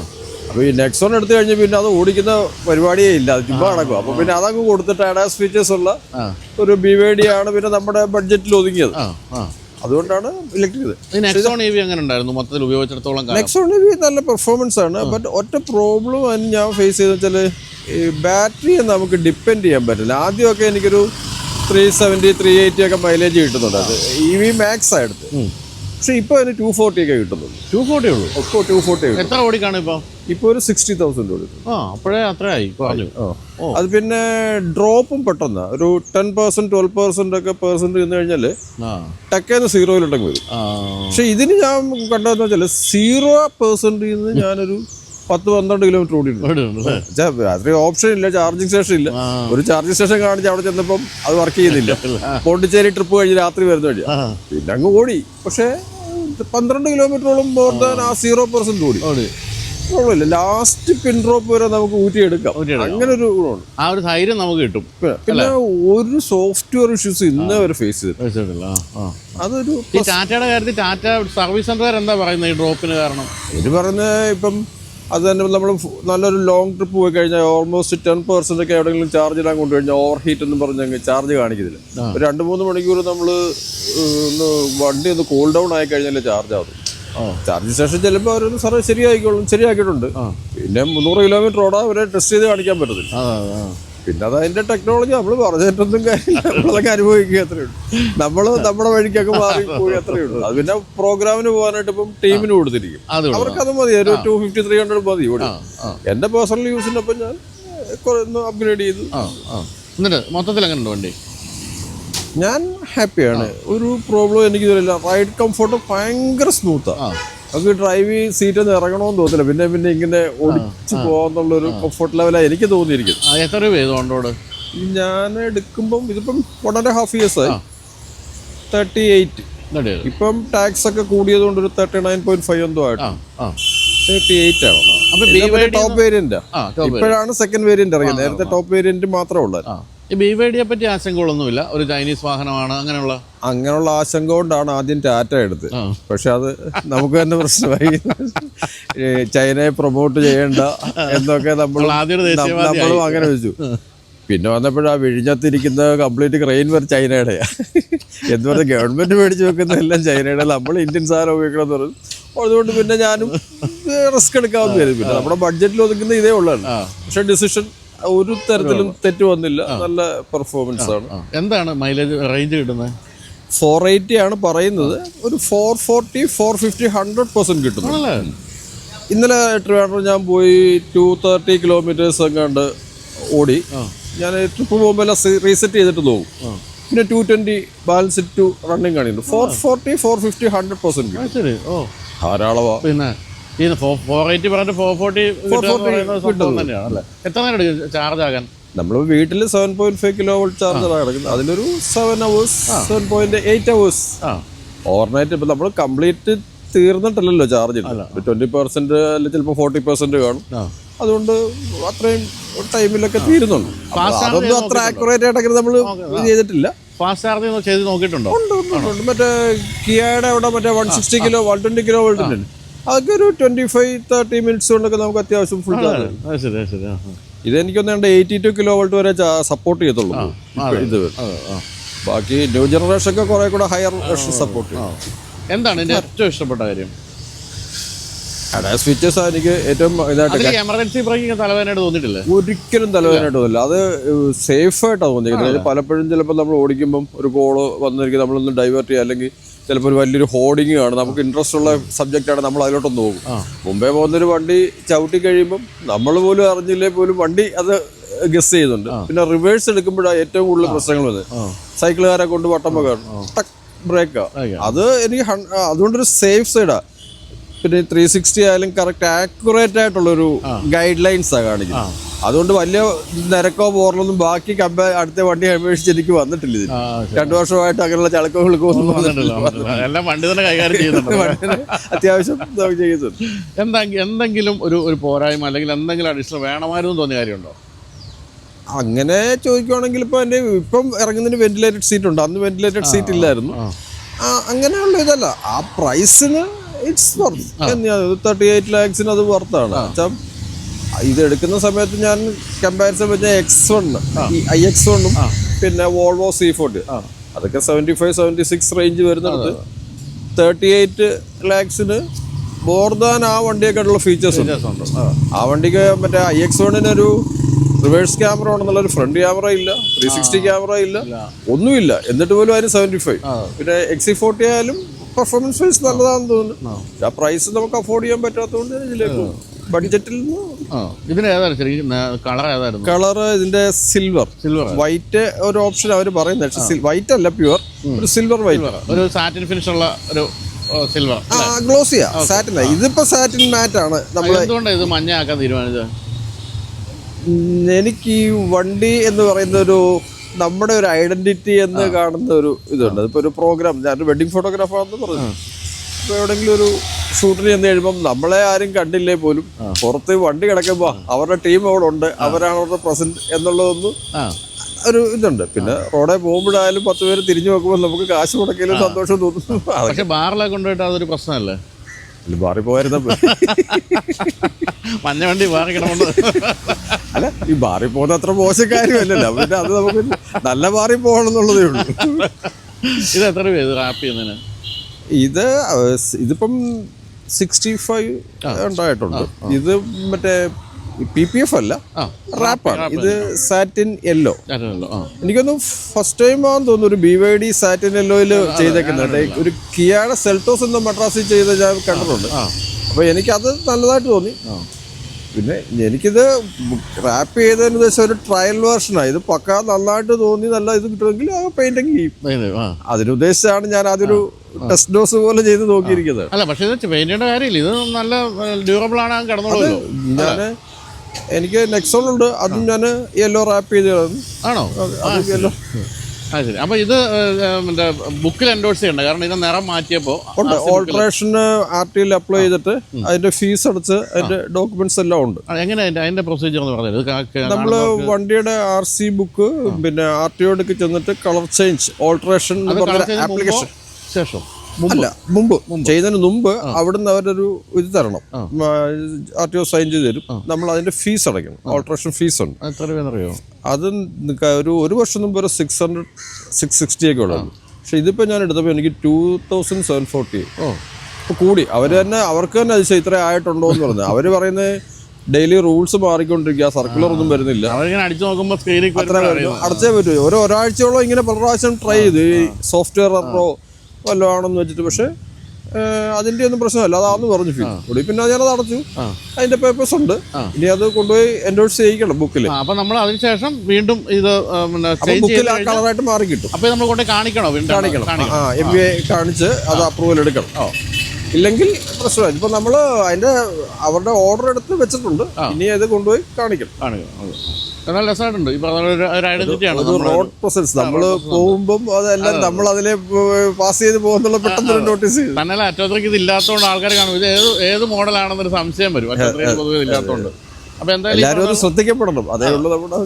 അപ്പോൾ ഈ നെക്സോൺ എടുത്തു കഴിഞ്ഞ് പിന്നെ അത് ഓടിക്കുന്ന പരിപാടിയേ ഇല്ല. അത് ചുമ്മാ നടക്കും അപ്പോൾ പിന്നെ അതങ്ങ് കൊടുത്തിട്ട് അഡാസ് ഫീച്ചേഴ്സ് ഉള്ള ഒരു ബി വൈ ഡി ആണ് പിന്നെ നമ്മുടെ ബഡ്ജറ്റിൽ ഒതുങ്ങിയത്. അതുകൊണ്ടാണ് ഇലക്ട്രിക് നെക്സോൺ ഇ വി എങ്ങനെ ഉണ്ടായിരുന്നു? മൊത്തത്തിൽ ഉപയോഗിച്ചിടത്തോളം വി നല്ല പെർഫോമൻസ് ആണ്. ബട്ട് ഒറ്റ പ്രോബ്ലം ഞാൻ ഫേസ് ചെയ്തെന്ന് വെച്ചാൽ ഈ ബാറ്ററിയെ നമുക്ക് ഡിപ്പെൻഡ് ചെയ്യാൻ പറ്റില്ല. ആദ്യമൊക്കെ എനിക്കൊരു ത്രീ സെവന്റി ത്രീ എയ്റ്റി ഒക്കെ മൈലേജ് കിട്ടുന്നുണ്ട്. അത് ഇ വി മാക്സ് എടുത്ത് പക്ഷെ ഇപ്പോൾ അതിന് ടു ഫോർട്ടി ഒക്കെ കിട്ടുന്നുണ്ട്. ടു ഫോർട്ടി ഉള്ളൂ. ഒക്കെ ടു ഫോർട്ടി എത്ര ഓടിക്കാണ് ഇപ്പോൾ ഇപ്പോൾ ഒരു സിക്സ്റ്റി തൗസൻഡ് കൊടുക്കും ആ അപ്പോഴേ അത്രയായി. പറഞ്ഞു. അത് പിന്നെ ഡ്രോപ്പും പെട്ടെന്ന്. ഒരു ടെൻ പെർസെന്റ് ട്വൽവ് പെർസെന്റ് ഒക്കെ പെർസെന്റ് നിന്ന് കഴിഞ്ഞാൽ ടെക്കേന്ന് സീറോയിലോട്ടങ്ങ് വരും. പക്ഷെ ഇതിന് ഞാൻ കണ്ടതെന്ന് വെച്ചാൽ സീറോ പെർസെന്റ് നിന്ന് ഞാനൊരു പത്ത് പന്ത്രണ്ട് കിലോമീറ്റർ ഓടിയിട്ടുണ്ട്. അത്രയും ഓപ്ഷൻ ഇല്ല ചാർജിങ് സ്റ്റേഷൻ ഇല്ല. ഒരു ചാർജിങ് സ്റ്റേഷൻ കാണിച്ച് അവിടെ ചെന്നപ്പം അത് വർക്ക് ചെയ്യുന്നില്ല. പോണ്ടിച്ചേരി ട്രിപ്പ് കഴിഞ്ഞ് രാത്രി വരുന്ന വഴി പിന്നെ അങ്ങ് ഓടി. പക്ഷേ പന്ത്രണ്ട് കിലോമീറ്ററോളം മോർ ദാൻ ആ സീറോ പെർസെന്റ് ഓടി. പ്രോബ്ലമില്ല ലാസ്റ്റ് പിൻ ഡ്രോപ്പ് വരെ നമുക്ക് ഊറ്റിയെടുക്കാം. അങ്ങനെ ഒരു ഗുണമാണ് ആ ഒരു ധൈര്യം നമുക്ക് കിട്ടും. പിന്നെ- ഒരു സോഫ്റ്റ്വെയർ ഇഷ്യൂസ് ഇന്ന് വരെ ഫേസ് ചെയ്തു അതൊരു ടാറ്റയുടെ കാര്യത്തിൽ ടാറ്റ സർവീസ് സെന്റർ എന്താ പറയുന്നത് ഈ ഡ്രോപ്പിന് കാരണം? ഇത് പറയുന്നത് ഇപ്പം അത് തന്നെ നമ്മൾ നല്ലൊരു ലോങ് ട്രിപ്പ് പോയി കഴിഞ്ഞാൽ ഓൾമോസ്റ്റ് ടെൻ പെർസെന്റ് ഒക്കെ എവിടെയെങ്കിലും ചാർജ് ഇടാൻ കൊണ്ടുകഴിഞ്ഞാൽ ഓവർ ഹീറ്റ് എന്ന് പറഞ്ഞ് ചാർജ് കാണിക്കുന്നില്ല ഒരു രണ്ട് മൂന്ന് മണിക്കൂർ നമ്മൾ ഒന്ന് വണ്ടി ഒന്ന് കൂൾ ഡൗൺ ആയി കഴിഞ്ഞാൽ ചാർജ് ആവും ചാർജ് സ്റ്റേഷൻ ചെല്ലുമ്പോൾ അവരൊന്ന് സാറേ ശരിയാക്കിക്കോളും ശരിയാക്കിയിട്ടുണ്ട്. പിന്നെ മുന്നൂറ് കിലോമീറ്റർ ഓടാ അവരെ ടെസ്റ്റ് ചെയ്ത് കാണിക്കാൻ പറ്റത്തില്ല. പിന്നെ അത് അതിന്റെ ടെക്നോളജി നമ്മൾ പറഞ്ഞിട്ടൊന്നും കാര്യമില്ല നമ്മളതൊക്കെ അനുഭവിക്കുക അത്രയേ ഉള്ളൂ. നമ്മൾ നമ്മുടെ വഴിക്കൊക്കെ മാറി പോയി അത്രയേ ഉള്ളൂ. അത് പിന്നെ പ്രോഗ്രാമിന് പോകാനായിട്ട് ഇപ്പം ടീമിന് കൊടുത്തിരിക്കും. അവർക്ക് അത് മതി. ഒരു ടു ഫിഫ്റ്റി ത്രീ ഹൺഡ്രഡ് മതി. എന്റെ പേഴ്സണൽ യൂസിനൊപ്പം ഞാൻ അപ്ഗ്രേഡ് ചെയ്തു. എന്നിട്ട് മൊത്തത്തിൽ അങ്ങനെ ഉണ്ട് വണ്ടി? ഞാൻ ഹാപ്പിയാണ് ഒരു പ്രോബ്ലം എനിക്ക് റൈഡ് കംഫർട്ട് ഭയങ്കര സ്മൂത്താണ് നമുക്ക് ഡ്രൈവ് സീറ്റ് ഒന്ന് ഇറങ്ങണമെന്ന് തോന്നില്ല പിന്നെ പിന്നെ ഇങ്ങനെ ഓടിച്ച് പോകാന്നുള്ള ഒരു കംഫർട്ട് ലെവലാണ് എനിക്ക് തോന്നിയിരിക്കുന്നത് എത്ര രൂപ ഞാൻ എടുക്കുമ്പം ഇതിപ്പം വൺ ആൻഡ് ഹാഫ് ഇയേഴ്സ് ആയി. തേർട്ടി എയ്റ്റ് ഇപ്പം ടാക്സ് ഒക്കെ കൂടിയത് കൊണ്ട് ഒരു തേർട്ടി നയൻ പോയിന്റ് ഫൈവ് എന്തോ ആയിട്ട്. തേർട്ടി എയ്റ്റ് ആണ്. ടോപ്പ് വേരിയന്റ് ഇപ്പോഴാണ് സെക്കൻഡ് വേരിയന്റ് ഇറങ്ങിയത്. നേരത്തെ ടോപ്പ് വേരിയന്റ് മാത്രമേ ഉള്ളൂ ഈ ബി വൈ ഡിയെ പറ്റി ആശങ്കകളൊന്നുമില്ല. ഒരു ചൈനീസ് വാഹനമാണ്. അങ്ങനെയുള്ള? അങ്ങനെയുള്ള ആശങ്ക കൊണ്ടാണ് ആദ്യം ടാറ്റ എടുത്തത്. പക്ഷെ അത് നമുക്ക് തന്നെ പ്രശ്നമായി. ചൈനയെ പ്രൊമോട്ട് ചെയ്യേണ്ട എന്നൊക്കെ നമ്മൾ. നമ്മളും അങ്ങനെ വെച്ചു. പിന്നെ വന്നപ്പോഴാ വിഴിഞ്ഞത്തിരിക്കുന്ന കംപ്ലീറ്റ് ക്രെയിൻ വരെ ചൈനയുടെ. എന്ന് പറഞ്ഞാൽ ഗവൺമെന്റ് മേടിച്ച് വെക്കുന്ന എല്ലാം ചൈനയുടെ. നമ്മൾ ഇന്ത്യൻ സാധനം ഉപയോഗിക്കണം എന്ന് പറഞ്ഞു. അതുകൊണ്ട് പിന്നെ ഞാനും റിസ്ക് എടുക്കാമെന്ന് കരുതി പിന്നെ നമ്മുടെ ബഡ്ജറ്റിൽ ഒതുക്കുന്ന ഇതേ ഉള്ളതാണ്. പക്ഷെ ഡിസിഷൻ ഒരു തരത്തിലും തെറ്റ് വന്നില്ല. നല്ല പെർഫോമൻസ് ആണ്. എന്താണ് മൈലേജ് റേഞ്ച് കിട്ടുന്നത്? ഫോർ എയ്റ്റി ആണ് പറയുന്നത്. ഒരു four forty four fifty hundred percent കിട്ടുന്നു. ഇന്നലെ ട്രിവാൻഡ്രം ഞാൻ പോയി ടു തേർട്ടി കിലോമീറ്റേഴ്സ് എങ്ങാണ്ട് ഓടി. ഞാൻ ട്രിപ്പ് പോകുമ്പോൾ എല്ലാം റീസെറ്റ് ചെയ്തിട്ട് പോകും പിന്നെ two twenty balance to running കാണിക്കുന്നു. Four forty four fifty hundred percent ധാരാളമാണ് പിന്നെ? ഈ ഫോർ എയ്റ്റി പറഞ്ഞിട്ട് ഫോർ ഫോർട്ടി സംഭവം തന്നെയാണ് അല്ലേ? എത്ര നേരം എടുക്കും ചാർജ് ആകാൻ? നമ്മൾ വീട്ടിൽ seven point five kilo volt ചാർജറാണ് കിടക്കുന്നത് അതിലൊരു seven hours seven point eight hours overnight ഇപ്പം നമ്മൾ കംപ്ലീറ്റ് തീർന്നിട്ടില്ലല്ലോ ചാർജ് ട്വന്റി പെർസെന്റ് അല്ലെങ്കിൽ ചിലപ്പോൾ ഫോർട്ടി പെർസെന്റ് കാണും. അതുകൊണ്ട് അത്രയും ടൈമിലൊക്കെ തീരുന്നുണ്ട് അതൊന്നും അത്ര ആക്യുറേറ്റ് ആയിട്ടൊക്കെ നമ്മൾ ചെയ്തിട്ടില്ല. ഫാസ്റ്റ് ചാർജ് ചെയ്ത് നോക്കിയിട്ടുണ്ടോ. മറ്റേ കിയയുടെ അവിടെ മറ്റേ one sixty kilo one twenty kilo volt ഉണ്ട് അതൊക്കെ ഒരു ട്വന്റി ഫൈവ് തേർട്ടി മിനിറ്റ്സ് കൊണ്ടൊക്കെ നമുക്ക് അത്യാവശ്യം ഫുൾ ചാർജ് ശരി ശരി. ആ ആ. ഇത് എനിക്കൊന്നുണ്ട് എയ്റ്റി ടു കിലോ വോൾട്ട് വരെ സപ്പോർട്ട് ചെയ്യത്തുള്ളൂ ഇപ്പൊ ഇത്. ബാക്കി ന്യൂ ജനറേഷൻ ഒക്കെ കുറെ കൂടെ ഹയർ സപ്പോർട്ട് എന്താണ് ഇതിന്റെ ഏറ്റവും ഇഷ്ടപ്പെട്ട കാര്യം? സ്വിച്ചസ് എനിക്ക് ഏറ്റവും ഇതായിട്ട് എമർജൻസി ബ്രേക്കിംഗ് തലവേദനയായിട്ട് തോന്നിയിട്ടില്ലേ? ഒരിക്കലും തലവേദനയായിട്ട് തോന്നില്ല. അത് സേഫ് ആയിട്ടാണ് തോന്നിയിരിക്കുന്നത്. പലപ്പോഴും ചിലപ്പോൾ നമ്മൾ ഓടിക്കുമ്പം ഒരു കോൾ വന്നിരിക്കും നമ്മളൊന്ന് ഡൈവേർട്ട് ചെയ്യുക അല്ലെങ്കിൽ ചിലപ്പോൾ ഒരു വലിയൊരു ഹോർഡിങ് ആണ് നമുക്ക് ഇൻട്രസ്റ്റ് ഉള്ള സബ്ജക്റ്റ് ആണ് നമ്മൾ അതിലോട്ടൊന്ന് പോകും. മുമ്പേ പോകുന്നൊരു വണ്ടി ചവിട്ടി കഴിയുമ്പം നമ്മൾ പോലും അറിഞ്ഞില്ലേ പോലും വണ്ടി അത് ഗസ് ചെയ്യുന്നുണ്ട്. പിന്നെ റിവേഴ്സ് എടുക്കുമ്പോഴാണ് ഏറ്റവും കൂടുതൽ പ്രശ്നങ്ങൾ വരുന്നത്. സൈക്കിളുകാരെ കൊണ്ട് വട്ടം വെക്കാണ് ടക്ക് ബ്രേക്കാ അത്. എനിക്ക് അതുകൊണ്ടൊരു സേഫ് സൈഡാ പിന്നെ ത്രീ സിക്സ്റ്റി ആയാലും കറക്റ്റ് ആക്യുറേറ്റ് ആയിട്ടുള്ളൊരു ഗൈഡ് ലൈൻസാണ് കാണിക്കുന്നത്. അതുകൊണ്ട് വലിയ നിരക്കോ പോറലൊന്നും ബാക്കി കമ്പ അടുത്ത വണ്ടി അപേക്ഷിച്ച് എനിക്ക് വന്നിട്ടില്ല ഇതിന്. രണ്ടു വർഷമായിട്ട് അങ്ങനെയുള്ള കൈകാര്യം ചെയ്യുന്നുണ്ട്. അത്യാവശ്യം ചെയ്യുന്നുണ്ട്. എന്താ എന്തെങ്കിലും ഒരു ഒരു പോരായ്മ അല്ലെങ്കിൽ എന്തെങ്കിലും അഡീഷണൽ വേണമായിരുന്നു തോന്നിയ കാര്യമുണ്ടോ? അങ്ങനെ ചോദിക്കുവാണെങ്കിൽ ഇപ്പൊ എന്റെ ഇപ്പം ഇറങ്ങുന്നതിന് വെന്റിലേറ്റഡ് സീറ്റ് ഉണ്ട്. അന്ന് വെന്റിലേറ്റഡ് സീറ്റ് ഇല്ലായിരുന്നു. അങ്ങനെയുള്ള ഇതല്ല. ആ പ്രൈസിന് ഇറ്റ്സ് വർത്ത് തേർട്ടി എയ്റ്റ് ലാക്സിന് അത് വർത്താണ് ഇത് എടുക്കുന്ന സമയത്ത് ഞാൻ കമ്പാരിസൺ വെച്ച എക്സ് വൺ ഐ എക്സ് വണ്ണും പിന്നെ വോൾവോ സി ഫോർട്ടി അതൊക്കെ seventy five seventy six range വരുന്നിടത്ത് തേർട്ടി എയ്റ്റ് ലാക്സിന് മോർ ദാൻ ആ വണ്ടിയൊക്കെയുള്ള ഫീച്ചേഴ്സ് ഉണ്ട്. ആ. വണ്ടിക്ക് മറ്റേ ഐ എക്സ് വണ്ണിന് ഒരു റിവേഴ്സ് ക്യാമറ ഉണ്ടെന്നുള്ള ഒരു ഫ്രണ്ട് ക്യാമറ ഇല്ല ത്രീ സിക്സ്റ്റി ക്യാമറ ഇല്ല ഒന്നുമില്ല. എന്നിട്ട് പോലും അതിന് സെവന്റി ഫൈവ് പിന്നെ എക്സി ഫോർട്ടി ആയാലും പെർഫോമൻസ് വൈസ് നല്ലതാണെന്ന് തോന്നുന്നു. ആ. പ്രൈസ് നമുക്ക് അഫോർഡ് ചെയ്യാൻ പറ്റാത്തതുകൊണ്ട് ഇതിലേക്ക് ബഡ്ജറ്റിൽ ഇതിന് ഏതായിരുന്നു കളർ ഏതായിരുന്നു? കളർ ഇതിന്റെ സിൽവർ സിൽവർ വൈറ്റ് ഒരു ഓപ്ഷൻ അവർ പറയുന്നത്. പക്ഷെ വൈറ്റ് അല്ല പ്യുവർ ഒരു സിൽവർ വൈറ്റ് ഒരു സാറ്റിൻ ഫിനിഷ് ഉള്ള ഒരു സിൽവർ ആ ഗ്ലോസിയാ സാറ്റിൻ ഇതിപ്പോ സാറ്റിൻ മാറ്റ് ആണ്. നമ്മൾ എന്തുകൊണ്ടാണ് ഇത് മഞ്ഞയാക്കാൻ തീരുമാനിച്ചത്? ഉം, എനിക്ക് ഈ വണ്ടി എന്ന് പറയുന്ന ഒരു നമ്മുടെ ഒരു ഐഡന്റിറ്റി എന്ന് കാണുന്ന ഒരു ഇതുണ്ട്. ഇപ്പൊ ഒരു പ്രോഗ്രാം ഞാനൊരു വെഡിങ് ഫോട്ടോഗ്രാഫർ ആണെന്ന് പറഞ്ഞു. ഇപ്പൊ എവിടെങ്കിലും ഒരു ഷൂട്ടിന് ചെന്ന് കഴിയുമ്പോൾ നമ്മളെ ആരും കണ്ടില്ലേ പോലും. പുറത്ത് വണ്ടി കിടക്കുമ്പോ അവരുടെ ടീം അവിടെ ഉണ്ട്. അവരാണ് അവരുടെ പ്രസന്റ് എന്നുള്ളതൊന്നും ഒരു ഇതുണ്ട്. പിന്നെ റോഡേ പോകുമ്പോഴായാലും പത്ത് പേര് തിരിഞ്ഞു നോക്കുമ്പോൾ നമുക്ക് കാശ് മുടക്കിയാലും സന്തോഷം തോന്നുന്നു പക്ഷെ ബാറിലൊക്കെ കൊണ്ടുപോയിട്ട് അതൊരു പ്രശ്നമല്ലേ? മാറി പോയിരുന്ന മഞ്ഞ വണ്ടി മാറിക്കണമെന്ന് അല്ല ഈ ബാറി പോകുന്ന അത്ര മോശം കാര്യമല്ലല്ലോ. പിന്നെ അത് നമുക്ക് നല്ല ബാറി പോകണം എന്നുള്ളതേ ഉള്ളൂ. ഇത് എത്ര രൂപ ഹാപ്പി റാപ്പ് ചെയ്യുന്നതിന്? ഇത് ഇതിപ്പം സിക്സ്റ്റി ഫൈവ് ഉണ്ടായിട്ടുണ്ട്. ഇത് മറ്റേ പി പി എഫ് അല്ല റാപ്പാണ് ഇത് സാറ്റിൻ യെല്ലോ എനിക്കൊന്നും ഫസ്റ്റ് ടൈം ആണെന്ന് തോന്നുന്നു ഒരു ബി വൈ ഡി സാറ്റിൻ യെല്ലോയിൽ ചെയ്തേക്കുന്നത്. ഒരു കിയാടെ സെൽട്ടോസ് എന്ന മദ്രാസിൽ ചെയ്ത് ഞാൻ കണ്ടിട്ടുണ്ട്. അപ്പോൾ എനിക്കത് നല്ലതായിട്ട് തോന്നി. പിന്നെ എനിക്കിത് റാപ്പ് ചെയ്തതിന് ഉദ്ദേശം ഒരു ട്രയൽ വേർഷനാണ് ഇത് പക്ക നന്നായിട്ട് തോന്നി നല്ല ഇത് കിട്ടുമെങ്കിൽ ആ പെയിന്റിങ് ചെയ്യും. അതിനുദ്ദേശിച്ചാണ് ഞാൻ അതൊരു ടെസ്റ്റ് ഡോസ് പോലെ ചെയ്ത് നോക്കിയിരിക്കുന്നത്. അല്ല പക്ഷേ പെയിന്റിന്റെ കാര്യമില്ല. ഇത് നല്ല ഡ്യൂറബിൾ ആണ് കിടന്നോളൂ ഞാൻ എനിക്ക് നെക്സോൺ ഉണ്ട്. അതും ഞാൻ യെല്ലോ റാപ്പ് ചെയ്ത് കളഞ്ഞു. ആണോ? അത് യെല്ലോ ആ ശരി. അപ്പൊ ഇത് മറ്റേ ബുക്കിൽ എൻഡോഴ്സ് ചെയ്യണ്ട. കാരണം ഇത് നിറം മാറ്റിയപ്പോൾ ഉണ്ട്. ഓൾട്രേഷന് ആർ ടിയിൽ അപ്ലൈ ചെയ്തിട്ട് അതിന്റെ ഫീസ് അടച്ച് അതിന്റെ ഡോക്യുമെന്റ്സ് എല്ലാം ഉണ്ട്. എങ്ങനെ അതിന്റെ പ്രൊസീജിയർ എന്ന് പറഞ്ഞത്? നമ്മൾ വണ്ടിയുടെ ആർ സി ബുക്ക് പിന്നെ ആർ ടി ഒക്ക് ചെന്നിട്ട് കളർ ചേഞ്ച് ഓൾട്രേഷൻ എന്ന് പറഞ്ഞ ആപ്ലിക്കേഷൻ ശേഷം? അല്ല മുമ്പ്. ചെയ്യുന്നതിന് മുമ്പ് അവിടുന്ന് അവരൊരു ഇത് തരണം. ആർ ടി ഒ സൈൻ ചെയ്ത് തരും. നമ്മൾ അതിന്റെ ഫീസ് അടയ്ക്കണം. ഓൾട്രേഷൻ ഫീസ് ഉണ്ട്. അത് എത്ര രൂപയെന്നറിയോ അത് ഒരു ഒരു വർഷം മുമ്പ് ഒരു സിക്സ് ഹൺഡ്രഡ് സിക്സ് സിക്സ്റ്റി ഒക്കെ ഉള്ളത് പക്ഷെ ഇതിപ്പോ ഞാൻ എടുത്തപ്പോൾ എനിക്ക് ടൂ തൗസൻഡ് സെവൻ ഫോർട്ടി കൂടി. അവർ തന്നെ അവർക്ക് തന്നെ അത് ഇത്ര ആയിട്ടുണ്ടോ എന്ന് പറഞ്ഞു. അവർ പറയുന്നത് ഡെയിലി റൂൾസ് മാറിക്കൊണ്ടിരിക്കുക. സർക്കുലർ ഒന്നും വരുന്നില്ല. അടിച്ചു നോക്കുമ്പോൾ സ്ക്രീനിൽ അടച്ചേ പറ്റൂ. ഒരു ഒരാഴ്ചയോളം ഇങ്ങനെ പല പ്രാവശ്യം ട്രൈ ചെയ്ത് സോഫ്റ്റ്വെയർ സോഫ്റ്റ്വെയർ എറോ വല്ലതും ആണെന്ന് വെച്ചിട്ട് പക്ഷേ അതിന്റെ അതിന്റെ ഒന്നും പ്രശ്നമല്ല. അതാന്ന് പറഞ്ഞു ഫീൽ. കൂടി പിന്നെ ഞാനത് അടച്ചു. അതിന്റെ പേപ്പേഴ്സ് ഉണ്ട്. ഇനി അത് കൊണ്ടുപോയി എൻഡോഴ്സ് ചെയ്യിക്കണം ബുക്കിൽ അപ്പൊ നമ്മൾ അതിനുശേഷം വീണ്ടും ഇത് ബുക്കിൽ ആ കളറായിട്ട് മാറി കിട്ടും. അപ്പൊ നമ്മൾ കൊണ്ട് കാണിക്കണോ കാണിക്കണം. ആ എം ബി ഐ കാണിച്ച് അത് അപ്രൂവൽ എടുക്കണം. ഇല്ലെങ്കിൽ പ്രശ്നമായി ഇപ്പൊ നമ്മൾ അതിന്റെ അവരുടെ ഓർഡർ എടുത്ത് വെച്ചിട്ടുണ്ട്. ഇനി അത് കൊണ്ടുപോയി കാണിക്കണം. കാണിക്കണം. എന്നാൽ രസമായിട്ടുണ്ട്. ഈ ഒരു- ഒരു ഐഡന്റിറ്റി ആണ് റോഡ് പ്രസൻസ് നമ്മൾ പോകുമ്പോൾ അതെല്ലാം നമ്മൾ അതിലെ പാസ് ചെയ്ത് പോകുന്നുള്ള പെട്ടെന്ന് നോട്ടീസ് ചെയ്തു തന്നെയല്ല അറ്റോത്രയ്ക്ക് ഇത് ഇല്ലാത്തതുകൊണ്ട് ആൾക്കാർ കാണും. ഇത് ഏത് ഏത് മോഡലാണെന്നൊരു സംശയം വരും. അറ്റോത്രയ്ക്ക് പൊതുവെ ഇല്ലാത്തതുകൊണ്ട്. അപ്പൊ എന്തായാലും എല്ലാവരും അത് ശ്രദ്ധിക്കപ്പെടണം. അതേ ഉള്ളൂ നമ്മുടെ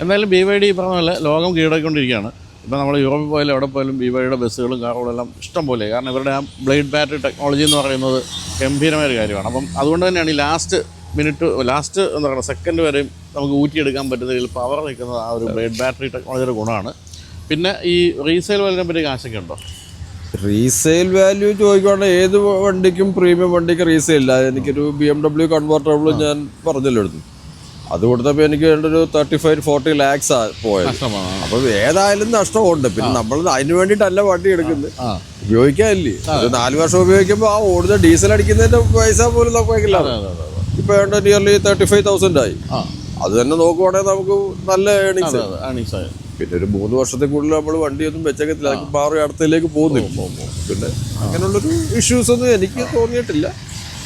എന്തായാലും ബി വൈ ഡി പറഞ്ഞ പോലെ ലോകം കീഴടക്കൊണ്ടിരിക്കുകയാണ് ഇപ്പം നമ്മൾ യൂറോപ്പിൽ പോയാലും എവിടെ പോയാലും ബി വൈയുടെ ബസ്സുകളും കാറുകളും എല്ലാം ഇഷ്ടം പോലെ. കാരണം ഇവരുടെ ആ ബ്ലേഡ് ബാറ്ററി ടെക്നോളജി എന്ന് പറയുന്നത് ഗംഭീരമായ ഒരു കാര്യമാണ്. അപ്പം അതുകൊണ്ട് തന്നെയാണ് ഈ ലാസ്റ്റ് മിനിറ്റ് ലാസ്റ്റ് എന്താ പറയുക സെക്കൻഡ് വരെയും നമുക്ക് ഊറ്റിയെടുക്കാൻ പറ്റുന്ന രീതിയിൽ പവർ നിൽക്കുന്ന ആ ഒരു ബ്ലേഡ് ബാറ്ററി ടെക്നോളജിയുടെ ഗുണമാണ്. പിന്നെ ഈ റീസെയിൽ വാല്യൂനെ പറ്റി കാശൊക്കെ ഉണ്ടോ റീസെയിൽ വാല്യൂ ചോദിക്കുകയാണെങ്കിൽ ഏത് വണ്ടിക്കും പ്രീമിയം വണ്ടിക്ക് റീസെയിൽ ഇല്ല. എനിക്കൊരു ബി എം ഡബ്ല്യു കൺവേർട്ടബിൾ ഞാൻ പറഞ്ഞല്ലോ എടുത്തു. അത് കൊടുത്തപ്പോൾ എനിക്ക് വേണ്ട ഒരു തേർട്ടി ഫൈവ് ഫോർട്ടി ലാക്സ് പോയത് അപ്പം ഏതായാലും നഷ്ടമുണ്ട്. പിന്നെ നമ്മൾ അതിന് വേണ്ടിയിട്ടല്ല വണ്ടി എടുക്കുന്നത്. ഉപയോഗിക്കാനില്ലേ? നാല് വർഷം ഉപയോഗിക്കുമ്പോൾ ആ ഓടുന്ന ഡീസൽ അടിക്കുന്നതിന്റെ പൈസ പോലും നമുക്ക് വയ്ക്കില്ല ഇപ്പൊ വേണ്ട നിയർലി തേർട്ടി ഫൈവ് തൗസൻഡ് ആയി അത് തന്നെ നോക്കുവാണെങ്കിൽ നമുക്ക് നല്ല ഏണിങ്സ് ഏണിങ്സ് ആയി. പിന്നെ ഒരു മൂന്ന് വർഷത്തെ കൂടുതൽ നമ്മൾ വണ്ടിയൊന്നും വെച്ചേക്കത്തില്ല. പാറ അടുത്തേക്ക് പോകുന്നില്ല. പിന്നെ അങ്ങനെയുള്ളൊരു ഇഷ്യൂസ് ഒന്നും എനിക്ക് തോന്നിയിട്ടില്ല.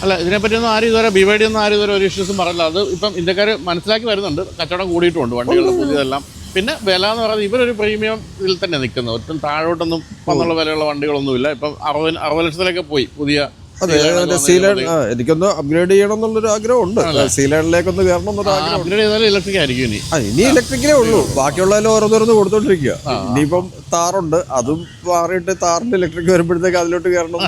അല്ല ഇതിനെപ്പറ്റി ഒന്നും ആരും ഇതുവരെ ബി വൈ ഡി ഒന്നും ആരും ഇതുവരെ ഒരു ഇഷ്യൂസും പറയില്ല അത് ഇപ്പം ഇന്ത്യക്കാർ മനസ്സിലാക്കി വരുന്നുണ്ട്. കച്ചവടം കൂടിയിട്ടുണ്ട് വണ്ടികളുടെ പുതിയതെല്ലാം. പിന്നെ വില എന്ന് പറയുന്നത് ഇവരൊരു പ്രീമിയം ഇതിൽ തന്നെ നിൽക്കുന്നത് ഒട്ടും താഴോട്ടൊന്നും വന്നുള്ള വിലയുള്ള വണ്ടികളൊന്നുമില്ല. ഇപ്പം അറുപത് അറുപത് ലക്ഷത്തിലൊക്കെ പോയി പുതിയ അതെ എനിക്കൊന്ന് അപ്ഗ്രേഡ് ചെയ്യണം എന്നുള്ളൊരു ആഗ്രഹം ഉണ്ട് സീലേണിലേക്ക് ഒന്ന് കയറണം എന്നൊരു ആഗ്രഹം അപ്ഗ്രേഡ് ചെയ്താലും ഇലക്ട്രിക് ആയിരിക്കും ഇനി. ആ ഇനി ഇലക്ട്രിക്കിലേ ഉള്ളൂ. ബാക്കിയുള്ളതിൽ ഓരോന്നോരോന്ന് കൊടുത്തോണ്ടിരിക്കുക. ഇനിയിപ്പം താറുണ്ട് അതും മാറിയിട്ട് താറിന്റെ ഇലക്ട്രിക് വരുമ്പോഴത്തേക്ക് അതിലോട്ട് കയറണം.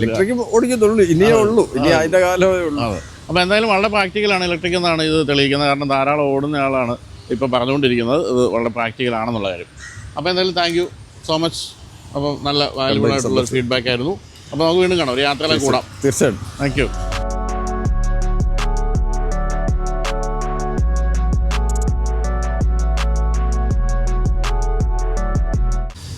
ഇലക്ട്രിക് ഓടിക്കത്തുള്ളൂ. ഇനിയേ ഉള്ളൂ. ഇനി അതിന്റെ കാലമേ ഉള്ളൂ. അപ്പൊ അപ്പോൾ എന്തായാലും വളരെ പ്രാക്ടിക്കലാണ് ഇലക്ട്രിക് എന്നാണ് ഇത് തെളിയിക്കുന്നത്. കാരണം ധാരാളം ഓടുന്ന ആളാണ് ഇപ്പോൾ പറഞ്ഞുകൊണ്ടിരിക്കുന്നത്. ഇത് വളരെ പ്രാക്ടിക്കൽ ആണെന്നുള്ള കാര്യം. അപ്പോൾ എന്തായാലും താങ്ക് യു സോ മച്ച് അപ്പോൾ നല്ല വാല്യുബിൾ ആയിട്ടുള്ള ഫീഡ്ബാക്ക് ആയിരുന്നു. അപ്പോൾ നമുക്ക് വീണ്ടും കാണാം. ഒരു യാത്രയിലേക്ക് കൂടാം. തീർച്ചയായിട്ടും താങ്ക് യു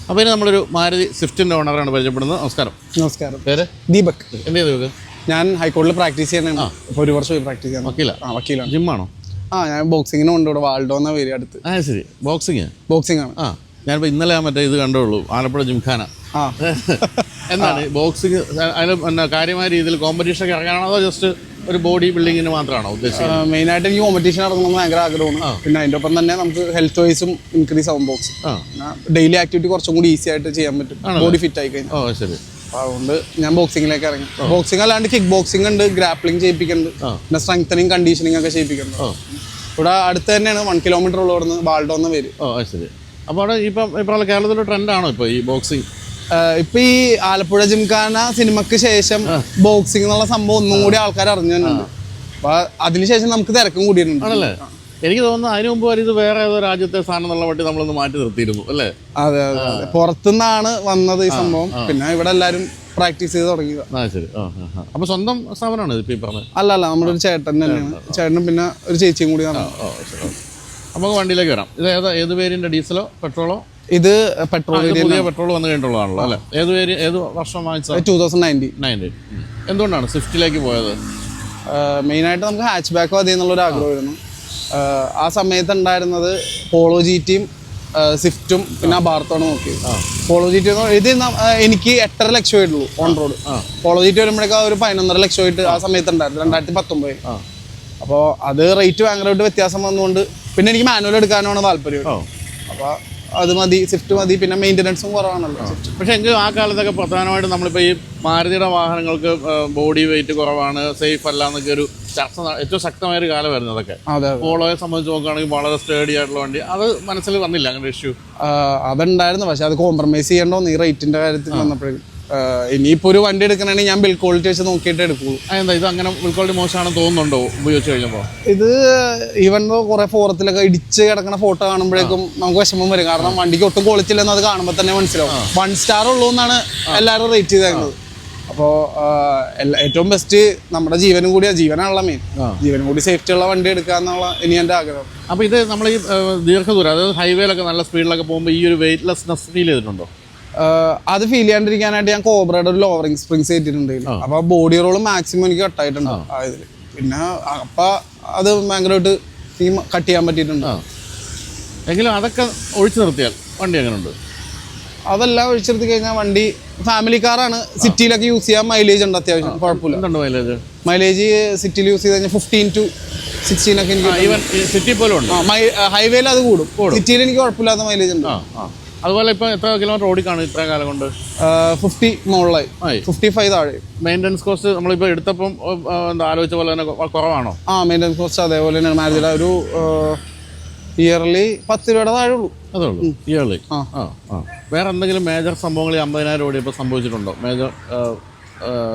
അപ്പോൾ ഇനി നമ്മളൊരു മാരുതി സ്വിഫ്റ്റിന്റെ ഓണറാണ് പരിചയപ്പെടുന്നത്. നമസ്കാരം. നമസ്കാരം. പേര്? ദീപക്. എന്ത് ചെയ്തു ഞാൻ ഹൈക്കോർട്ടിൽ പ്രാക്ടീസ് ചെയ്യാനാണ് ഇപ്പോൾ ഒരു വർഷം പ്രാക്ടീസ് ചെയ്യാൻ വക്കീല? ആ വക്കീലാണ്. ജിമ്മാണോ? ആ ഞാൻ ബോക്സിങ്ങിനും ഉണ്ട് ഇവിടെ വാൾഡോ എന്ന പേര് അടുത്ത് ആ ശരി. ബോക്സിങ്? ബോക്സിംഗ് ആണ് ആ ഞാനിപ്പോൾ ഇന്നലെ മറ്റേ ഇത് കണ്ടുള്ളൂ. ആലപ്പുഴ ജിംഖാന. ആ. എന്താണ് ബോക്സിംഗ് അതിൽ കാര്യമായ രീതിയിൽ കോമ്പറ്റീഷൻ ഒക്കെ ഇറങ്ങാനാണോ അതോ ജസ്റ്റ് ഒരു ബോഡി ബിൽഡിങ്ങിന് മാത്രമാണോ ഉദ്ദേശിക്കുന്നത്? മെയിനായിട്ട് എനിക്ക് കോമ്പറ്റീഷൻ നടത്തണമെന്ന് ഭയങ്കര ആഗ്രഹമാണ്. പിന്നെ അതിന്റെ ഒപ്പം തന്നെ നമുക്ക് ഹെൽത്ത് വൈസും ഇൻക്രീസ് ആവും ബോക്സ് ഡെയിലി ആക്ടിവിറ്റി കുറച്ചും കൂടി ഈസി ആയിട്ട് ചെയ്യാൻ പറ്റും. ബോഡി ഫിറ്റ് ആയി കഴിഞ്ഞാൽ. ഓ ശരി. അതുകൊണ്ട് ഞാൻ ബോക്സിങ്ങിലേക്ക് ഇറങ്ങി. ബോക്സിംഗ് അല്ലാണ്ട് കിക്ക് ബോക്സിംഗ് ഉണ്ട് ഗ്രാപ്ലിംഗ് ചെയ്യിപ്പിക്കുന്നുണ്ട് പിന്നെ സ്ട്രെങ്തനിങ് കണ്ടീഷനിങ് ഒക്കെ ചെയ്യിപ്പിക്കുന്നുണ്ട് ഇവിടെ അടുത്ത് തന്നെയാണ് വൺ കിലോമീറ്റർ ഉള്ളവിടുന്ന് ബാൾഡോന്ന് എന്ന പേര്. ഓ ശരി. അപ്പോൾ അവിടെ ഇപ്പം ഇപ്പോൾ കേരളത്തിലെ ട്രെൻഡാണോ ഇപ്പോൾ ഈ ബോക്സിങ് ആഹ് ഇപ്പൊ ഈ ആലപ്പുഴ ജിംഖാന സിനിമക്ക് ശേഷം ബോക്സിംഗ് എന്നുള്ള സംഭവം ഒന്നും കൂടി ആൾക്കാർ അറിഞ്ഞു അപ്പൊ അതിനുശേഷം നമുക്ക് തിരക്കും കൂടിയിട്ടുണ്ട്. ആണല്ലേ? എനിക്ക് തോന്നുന്നു അതിനു മുമ്പ് വരെ ഇത് വേറെ ഏതോ രാജ്യത്തെ സ്ഥാനം എന്നുള്ള വട്ടി നമ്മളൊന്ന് മാറ്റി നിർത്തിയിരുന്നു അല്ലേ? അതെ അതെ പുറത്തുനിന്നാണ് വന്നത് ഈ സംഭവം. പിന്നെ ഇവിടെ എല്ലാരും പ്രാക്ടീസ് ചെയ്ത് തുടങ്ങിയത്. ശരി. അപ്പോൾ സ്വന്തം സ്ഥാപനമാണ് ഇപ്പം ഈ പറഞ്ഞത്? അല്ല അല്ല നമ്മുടെ ഒരു ചേട്ടൻ തന്നെയാണ്. ചേട്ടനും പിന്നെ ഒരു ചേച്ചിയും കൂടി നമുക്ക് വണ്ടിയിലേക്ക് വരാം. ഇത് ഏതാ ഏത് പേരിന്റെ ഡീസലോ പെട്രോളോ? ഇത് പെട്രോൾ പുതിയ പെട്രോൾ വന്നു കഴിഞ്ഞിട്ടുള്ളതാണല്ലോ അല്ലേ? ഏത് പേര് ഏത് വർഷം വാങ്ങിച്ചത്? ടൂ തൗസൻഡ് നയന്റി നയന്റീൻ എന്തുകൊണ്ടാണ് സ്വിഫ്റ്റിലേക്ക് പോയത്? മെയിനായിട്ട് നമുക്ക് ഹാച്ച് ബാക്ക് മതി എന്നുള്ളൊരു ആഗ്രഹമായിരുന്നു. ആ സമയത്ത് ഉണ്ടായിരുന്നത് പോളോ ജി ടിയും സ്വിഫ്റ്റും പിന്നെ അബാർത്താണ് നോക്കി പോളോ ജി ടി ഇത് എനിക്ക് എട്ടര ലക്ഷമായിട്ടുള്ളൂ on road Polo G T വരുമ്പോഴേക്കും ഒരു പതിനൊന്നര ലക്ഷമായിട്ട് ആ സമയത്ത് ഉണ്ടായിരുന്നു രണ്ടായിരത്തി പത്തൊമ്പത് അപ്പോൾ അത് റേറ്റ് ഭയങ്കരമായിട്ട് വ്യത്യാസം വന്നുകൊണ്ട് പിന്നെ എനിക്ക് മാനുവൽ എടുക്കാനാണ് താല്പര്യം. അപ്പോൾ അത് മതി സ്വിഫ്റ്റ് മതി പിന്നെ മെയിന്റനൻസും കുറവാണല്ലോ. പക്ഷെ എങ്കിൽ ആ കാലത്തൊക്കെ പ്രധാനമായിട്ടും നമ്മളിപ്പോൾ ഈ മാരുതിയുടെ വാഹനങ്ങൾക്ക് ബോഡി വെയിറ്റ് കുറവാണ് സേഫ് അല്ല എന്നൊക്കെ ഒരു ചർച്ച ഏറ്റവും ശക്തമായ ഒരു കാലമായിരുന്നു അതൊക്കെ. അതെ അതെ. പോളോയെ സംബന്ധിച്ച് നോക്കുകയാണെങ്കിൽ വളരെ സ്റ്റേഡി ആയിട്ടുള്ള വണ്ടി. അത് മനസ്സിൽ വന്നില്ല അങ്ങനെ ഇഷ്യൂ അതുണ്ടായിരുന്നു. പക്ഷെ അത് കോംപ്രമൈസ് ചെയ്യേണ്ടോ ഈ റേറ്റിന്റെ കാര്യത്തിൽ വന്നപ്പോഴേക്കും ഇനിയിപ്പോ ഒരു വണ്ടി എടുക്കണമെങ്കിൽ ഞാൻ ബിൽ ക്വാളിറ്റി വെച്ച് നോക്കിയിട്ട് എടുക്കുള്ളൂ. എന്താ ഇത് അങ്ങനെ ബിൽ ക്വാളിറ്റി മോശമാണെന്ന് തോന്നുന്നുണ്ടോ? ഉപയോഗിച്ച് കഴിഞ്ഞപ്പോൾ ഇത് ഈവൻ കുറെ ഫോറത്തിലൊക്കെ ഇടിച്ച് കിടക്കുന്ന ഫോട്ടോ കാണുമ്പോഴേക്കും നമുക്ക് വിഷമം വരും. കാരണം വണ്ടിക്ക് ഒട്ടും ക്വാളിറ്റി ഇല്ലെന്ന് അത് കാണുമ്പോൾ തന്നെ മനസ്സിലാവും. വൺ സ്റ്റാർ ഉള്ളൂ എന്നാണ് എല്ലാവരും റേറ്റ് ചെയ്തേക്കുന്നത്. അപ്പോൾ ഏറ്റവും ബെസ്റ്റ് നമ്മുടെ ജീവനും കൂടിയാ ജീവനാണുള്ള മെയിൻ ജീവനും കൂടി സേഫ്റ്റി ഉള്ള വണ്ടി എടുക്കുക എന്നുള്ള ഇനി എന്റെ ആഗ്രഹം. അപ്പോൾ ഇത് നമ്മൾ ഈ ദീർഘദൂരം അതായത് ഹൈവേയിലൊക്കെ നല്ല സ്പീഡിലൊക്കെ പോകുമ്പോൾ ഈ ഒരു വെയിറ്റ്ലെസ്നെസ് ഫീൽ ചെയ്തിട്ടുണ്ടോ? അത് ഫീൽ ചെയ്യാണ്ടിരിക്കാനായിട്ട് ഞാൻ കോബ്രയുടെ ഒരു ലോവറിംഗ് സ്പ്രിങ്സ് ചെയ്തിട്ടുണ്ട് അപ്പൊ ബോഡി റോൾ മാക്സിമം എനിക്ക് കട്ടായിട്ടുണ്ട് ആ. ഇതിൽ. പിന്നെ അപ്പൊ അത് ഭയങ്കരമായിട്ട് ഈ കട്ട് ചെയ്യാൻ പറ്റിയിട്ടുണ്ട്. എങ്കിലും അതൊക്കെ ഒഴിച്ചു നിർത്തിയാൽ വണ്ടി അങ്ങനെ ഉണ്ട് അതെല്ലാം ഒഴിച്ചു നിർത്തി കഴിഞ്ഞാൽ വണ്ടി ഫാമിലി കാറാണ് സിറ്റിയിലൊക്കെ യൂസ് ചെയ്യാൻ മൈലേജ് ഉണ്ട് അത്യാവശ്യം. കുഴപ്പമില്ല. മൈലേജ് മൈലേജ് സിറ്റിയിൽ യൂസ് ചെയ്ത് കഴിഞ്ഞാൽ ഫിഫ്റ്റീൻ ടു സിക്സ്റ്റീൻ ഒക്കെ എനിക്ക് സിറ്റി പോലും ഉണ്ട്. ഹൈവേയിൽ അത് കൂടും. സിറ്റിയിൽ എനിക്ക് കുഴപ്പമില്ലാത്ത മൈലേജ് ഉണ്ട്. അതുപോലെ ഇപ്പം എത്ര കിലോമീറ്റർ ഓടിക്കാണ് ഇത്ര കാലം കൊണ്ട്? ഫിഫ്റ്റി മുകളിലായി. ഫിഫ്റ്റി ഫൈവ് താഴെ. മെയിന്റനൻസ് കോസ്റ്റ് നമ്മളിപ്പോൾ എടുത്തപ്പം എന്താ ആലോചിച്ച പോലെ തന്നെ കുറവാണോ? ആ മെയിന്റെനൻസ് കോസ്റ്റ് അതേപോലെ തന്നെ മാരുതിയുടെ ഒരു ഇയർലി പത്ത് രൂപയുടെ താഴെ ഉള്ളൂ. അതേ ഉള്ളൂ. ഇയർലി ആ. ആ ആ. വേറെ എന്തെങ്കിലും മേജർ സംഭവങ്ങൾ ഈ അമ്പതിനായിരം ഓടിയപ്പോൾ സംഭവിച്ചിട്ടുണ്ടോ? മേജർ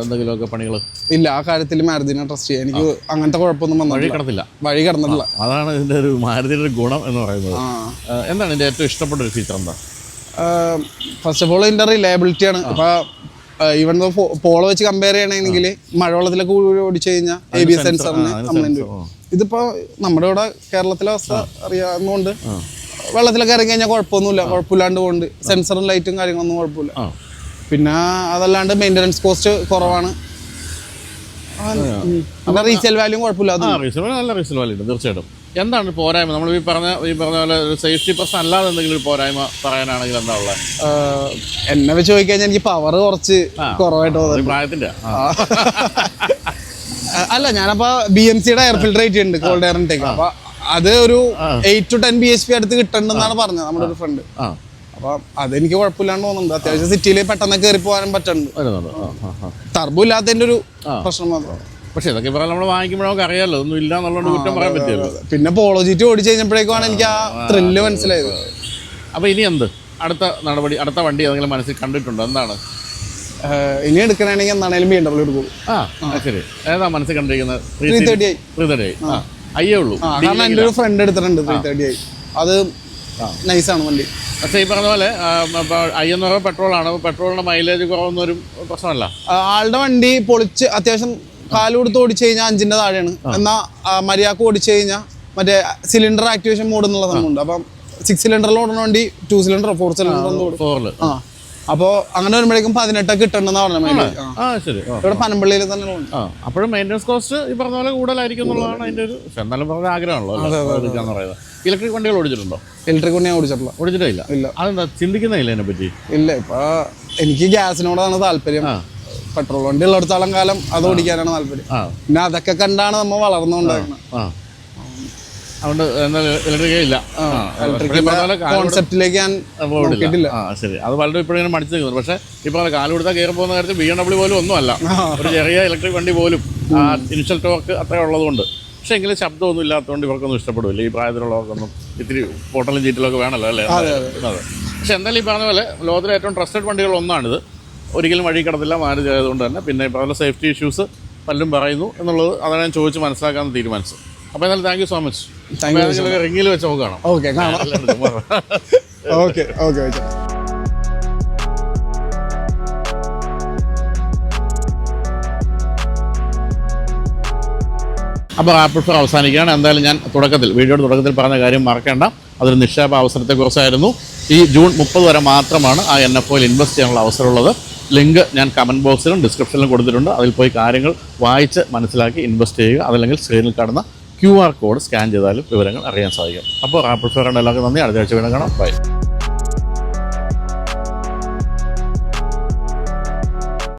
എന്തെങ്കിലുമൊക്കെ പണികൾ ഇല്ല ആ കാര്യത്തിൽ മാരുതിനെ ട്രസ്റ്റ് ചെയ്യാം എനിക്ക് അങ്ങനത്തെ കുഴപ്പമൊന്നും വഴി കിടന്നില്ല. വഴി കിടന്നില്ല അതാണ് ഇതിന്റെ ഒരു മാരുതിയുടെ ഒരു ഗുണം എന്ന് പറയുന്നത്. എന്താണ് ഇതിന്റെ ഏറ്റവും ഇഷ്ടപ്പെട്ട ഒരു ഫീച്ചർ എന്താ? ഫസ്റ്റ് ഓഫ് ഓൾ ഇതിന്റെ റിലയബിലിറ്റി ആണ്. അപ്പോൾ ഈവൻ പോളോ വെച്ച് കമ്പയർ ചെയ്യണമെങ്കിൽ മഴവെള്ളത്തിലൊക്കെ ഓടിച്ചു കഴിഞ്ഞാൽ എ ബി എസ് സെൻസറിന് കംപ്ലൈന്റ് ഇതിപ്പോൾ നമ്മുടെ ഇവിടെ കേരളത്തിലെ അവസ്ഥ അറിയാവുന്നതുകൊണ്ട് വെള്ളത്തിലൊക്കെ ഇറങ്ങി കഴിഞ്ഞാൽ കുഴപ്പമൊന്നുമില്ല. കുഴപ്പമില്ലാണ്ട് പോകുന്നുണ്ട് സെൻസറും ലൈറ്റും കാര്യങ്ങളൊന്നും കുഴപ്പമില്ല. പിന്നെ അതല്ലാണ്ട് മെയിന്റനൻസ് കോസ്റ്റ് കുറവാണ്. റീസെയിൽ വാല്യൂ കുഴപ്പമില്ല നല്ല വാല്യൂ ഉണ്ട് തീർച്ചയായിട്ടും. എന്താണ് പോരായ്മ? നമ്മൾ ഈ പറഞ്ഞ ഈ പറഞ്ഞ പോലെ സേഫ്റ്റി പ്രശ്നം അല്ലാതെ എന്തെങ്കിലും ഒരു പോരായ്മ പറയാനാണെങ്കിൽ എന്താ ഉള്ളത് എന്നെ വെച്ച് ചോദിക്കാൻ കഴിഞ്ഞാൽ എനിക്ക് പവർ കുറച്ച് കുറവായിട്ട് തോന്നുന്നു. പ്രായത്തിന്റെ? അല്ല ഞാനപ്പോ ബി എം സിയുടെ എയർ ഫിൽട്ടർ ഉണ്ട് കോൾഡ് എയർ ഇൻടേക്ക് അപ്പൊ അത് ഒരു eight to ten B H P അടുത്ത് കിട്ടണ്ടെന്നാണ് പറഞ്ഞത് നമ്മുടെ ഒരു ഫ്രണ്ട് അപ്പൊ അതെനിക്ക് കുഴപ്പമില്ലാണ്ട് തോന്നുന്നുണ്ട്. അത്യാവശ്യം സിറ്റിയിൽ പെട്ടെന്ന് കയറി പോകാനും പറ്റുന്നുണ്ട്. ടർബോ ഇല്ലാത്തതിന്റെ ഒരു പ്രശ്നം മാത്രം. പക്ഷെ ഇതൊക്കെ പറയാൻ നമ്മൾ വാങ്ങിക്കുമ്പോൾ നമുക്ക് അറിയാമല്ലോ ഒന്നും ഇല്ല എന്നുള്ളത് കുറ്റം പറയാൻ പറ്റില്ല പിന്നെ പോളോജിറ്റ് ഓടിച്ചു കഴിഞ്ഞപ്പോഴേക്കുമാണ് എനിക്ക് ആ ത്രില്ല് മനസ്സിലായത്. അപ്പോൾ ഇനി എന്ത്? അടുത്ത നടപടി അടുത്ത വണ്ടി ഏതെങ്കിലും മനസ്സിൽ കണ്ടിട്ടുണ്ടോ? എന്താണ്? ഇനി എടുക്കണമെങ്കിൽ എന്താണെങ്കിലും ബി എം ഡബ്ല്യൂ എടുക്കും. ആ ശരി. ഏതാ മനസ്സിൽ കണ്ടിരിക്കുന്നത്? ത്രീ തേർട്ടി ആയി. ത്രീ തേർട്ടി ആ അയ്യേ ഉള്ളൂ. കാരണം എന്റെ ഒരു ഫ്രണ്ട് എടുത്തിട്ടുണ്ട് ത്രീ തേർട്ടി ഐ അത് നൈസാണ് വണ്ടി. പക്ഷേ ഈ പറഞ്ഞ പോലെ അയ്യന്നൂറ് പെട്രോളാണ് പെട്രോളിന്റെ മൈലേജ് കുറവൊന്നും പ്രശ്നമല്ല. ആളുടെ വണ്ടി പൊളിച്ച് അത്യാവശ്യം കാലുകൊടുത്ത് ഓടിച്ചു കഴിഞ്ഞാൽ അഞ്ചിന്റെ താഴെയാണ്. എന്നാൽ മര്യാദയ്ക്ക് ഓടിച്ചു കഴിഞ്ഞാൽ മറ്റേ സിലിണ്ടർ ആക്ടിവേഷൻ മോഡ് എന്നുള്ള സംഭവമുണ്ട് അപ്പം സിക്സ് സിലിണ്ടറിൽ ഓടുന്ന വണ്ടി ടു സിലിണ്ടർ ഫോർ സിലിണ്ടർ ആ. അപ്പോൾ അങ്ങനെ വരുമ്പോഴേക്കും പതിനെട്ടൊക്കെ കിട്ടണമെന്നാ പറഞ്ഞത്. ആ. ആ ഇവിടെ പനമ്പള്ളിയിൽ തന്നെ അപ്പോഴും മെയിന്റെനൻസ് കോസ്റ്റ് ഈ പറഞ്ഞ പോലെ കൂടുതലായിരിക്കും എന്നുള്ളതാണ് അതിന്റെ ഒരു എന്നാലും പറഞ്ഞ ആഗ്രഹമാണല്ലോ പറയുന്നത്. ഇലക്ട്രിക് വണ്ടികൾ ഓടിച്ചിട്ടുണ്ടോ? ഇലക്ട്രിക് വണ്ടി ഞാൻ ഓടിച്ചിട്ടില്ല. ഓടിച്ചിട്ടേ ഇല്ല. അതെന്താ? ചിന്തിക്കുന്നില്ല അതിനെ പറ്റി. ഇല്ല ഇപ്പൊ എനിക്ക് ഗ്യാസിനോടാണ് താല്പര്യം. പെട്രോൾ വണ്ടി ഉള്ളിടത്തോളം കാലം അത് ഓടിക്കാനാണ് താല്പര്യം. പിന്നെ അതൊക്കെ കണ്ടാണ് നമ്മൾ വളർന്നുകൊണ്ടിരിക്കുന്നത് പക്ഷെ അതുകൊണ്ട് ഇലക്ട്രിക്കേ ഇല്ല. കോൺസെപ്റ്റിലേക്ക് ഞാൻ പോയിട്ടില്ല. ശരി. അത് പലരും ഇപ്പോഴും ഇങ്ങനെ മടിച്ചു നിൽക്കുന്നു പക്ഷേ കാൽ കൊടുത്താൽ കയറി പോകുന്ന കാര്യത്തിൽ ബി എം ഡബ്ല്യൂ പോലും ഒന്നുമല്ല. ഒരു ചെറിയ ഇലക്ട്രിക് വണ്ടി പോലും ഇനിഷ്യൽ ടോക്ക് അത്ര ഉള്ളതുകൊണ്ട്. പക്ഷേ എങ്കിലും ശബ്ദമൊന്നും ഇല്ലാത്തതുകൊണ്ട് ഇവർക്കൊന്നും ഇഷ്ടപ്പെടില്ല ഈ പ്രായത്തിലുള്ളവർക്കൊന്നും ഇത്തിരി പൊട്ടലും ചീറ്റലൊക്കെ വേണമല്ലോ അല്ലേ? അതെ പക്ഷെ എന്തായാലും ഈ പറഞ്ഞ പോലെ ലോകത്തിലെ ഏറ്റവും ട്രസ്റ്റഡ് വണ്ടികൾ ഒന്നാണിത്. ഒരിക്കലും വഴി കിടത്തില്ല മാനേജ് ആയതുകൊണ്ട് തന്നെ. പിന്നെ ഇപ്പോൾ അതിലെ സേഫ്റ്റി ഇഷ്യൂസ് പലരും പറയുന്നു എന്നുള്ളത് അതാണ് ഞാൻ ചോദിച്ച് മനസ്സിലാക്കാമെന്ന് തീരുമാനിച്ചു അപ്പോൾ എന്തായാലും താങ്ക് യു സോ മച്ച് റിങ്ങിൽ വെച്ച് നമുക്ക് കാണാം. ഓക്കെ കാണാം ഓക്കെ ഓക്കെ അപ്പോൾ ആപ്പിൾ പ്രിഫർ അവസാനിക്കുകയാണ്. എന്തായാലും ഞാൻ തുടക്കത്തിൽ വീഡിയോയുടെ തുടക്കത്തിൽ പറഞ്ഞ കാര്യം മറക്കേണ്ട. അതൊരു നിക്ഷേപ അവസരത്തെക്കുറിച്ചായിരുന്നു ഈ ജൂൺ മുപ്പത് വരെ മാത്രമാണ് ആ എൻ എഫ് ഒയിൽ ഇൻവെസ്റ്റ് ചെയ്യാനുള്ള അവസരമുള്ളത്. ലിങ്ക് ഞാൻ കമന്റ് ബോക്സിലും ഡിസ്ക്രിപ്ഷനിലും കൊടുത്തിട്ടുണ്ട്. അതിൽ പോയി കാര്യങ്ങൾ വായിച്ച് മനസ്സിലാക്കി ഇൻവെസ്റ്റ് ചെയ്യുക. അതല്ലെങ്കിൽ സ്ക്രീനിൽ കാണുന്ന ക്യു ആർ കോഡ് സ്കാൻ ചെയ്താലും വിവരങ്ങൾ അറിയാൻ സാധിക്കും. അപ്പോൾ ആപ്പിൾ ഫെയറിന്റെ എല്ലാവർക്കും നന്ദി. അടുത്ത ആഴ്ച വീണ്ടും കാണാം. ബൈ.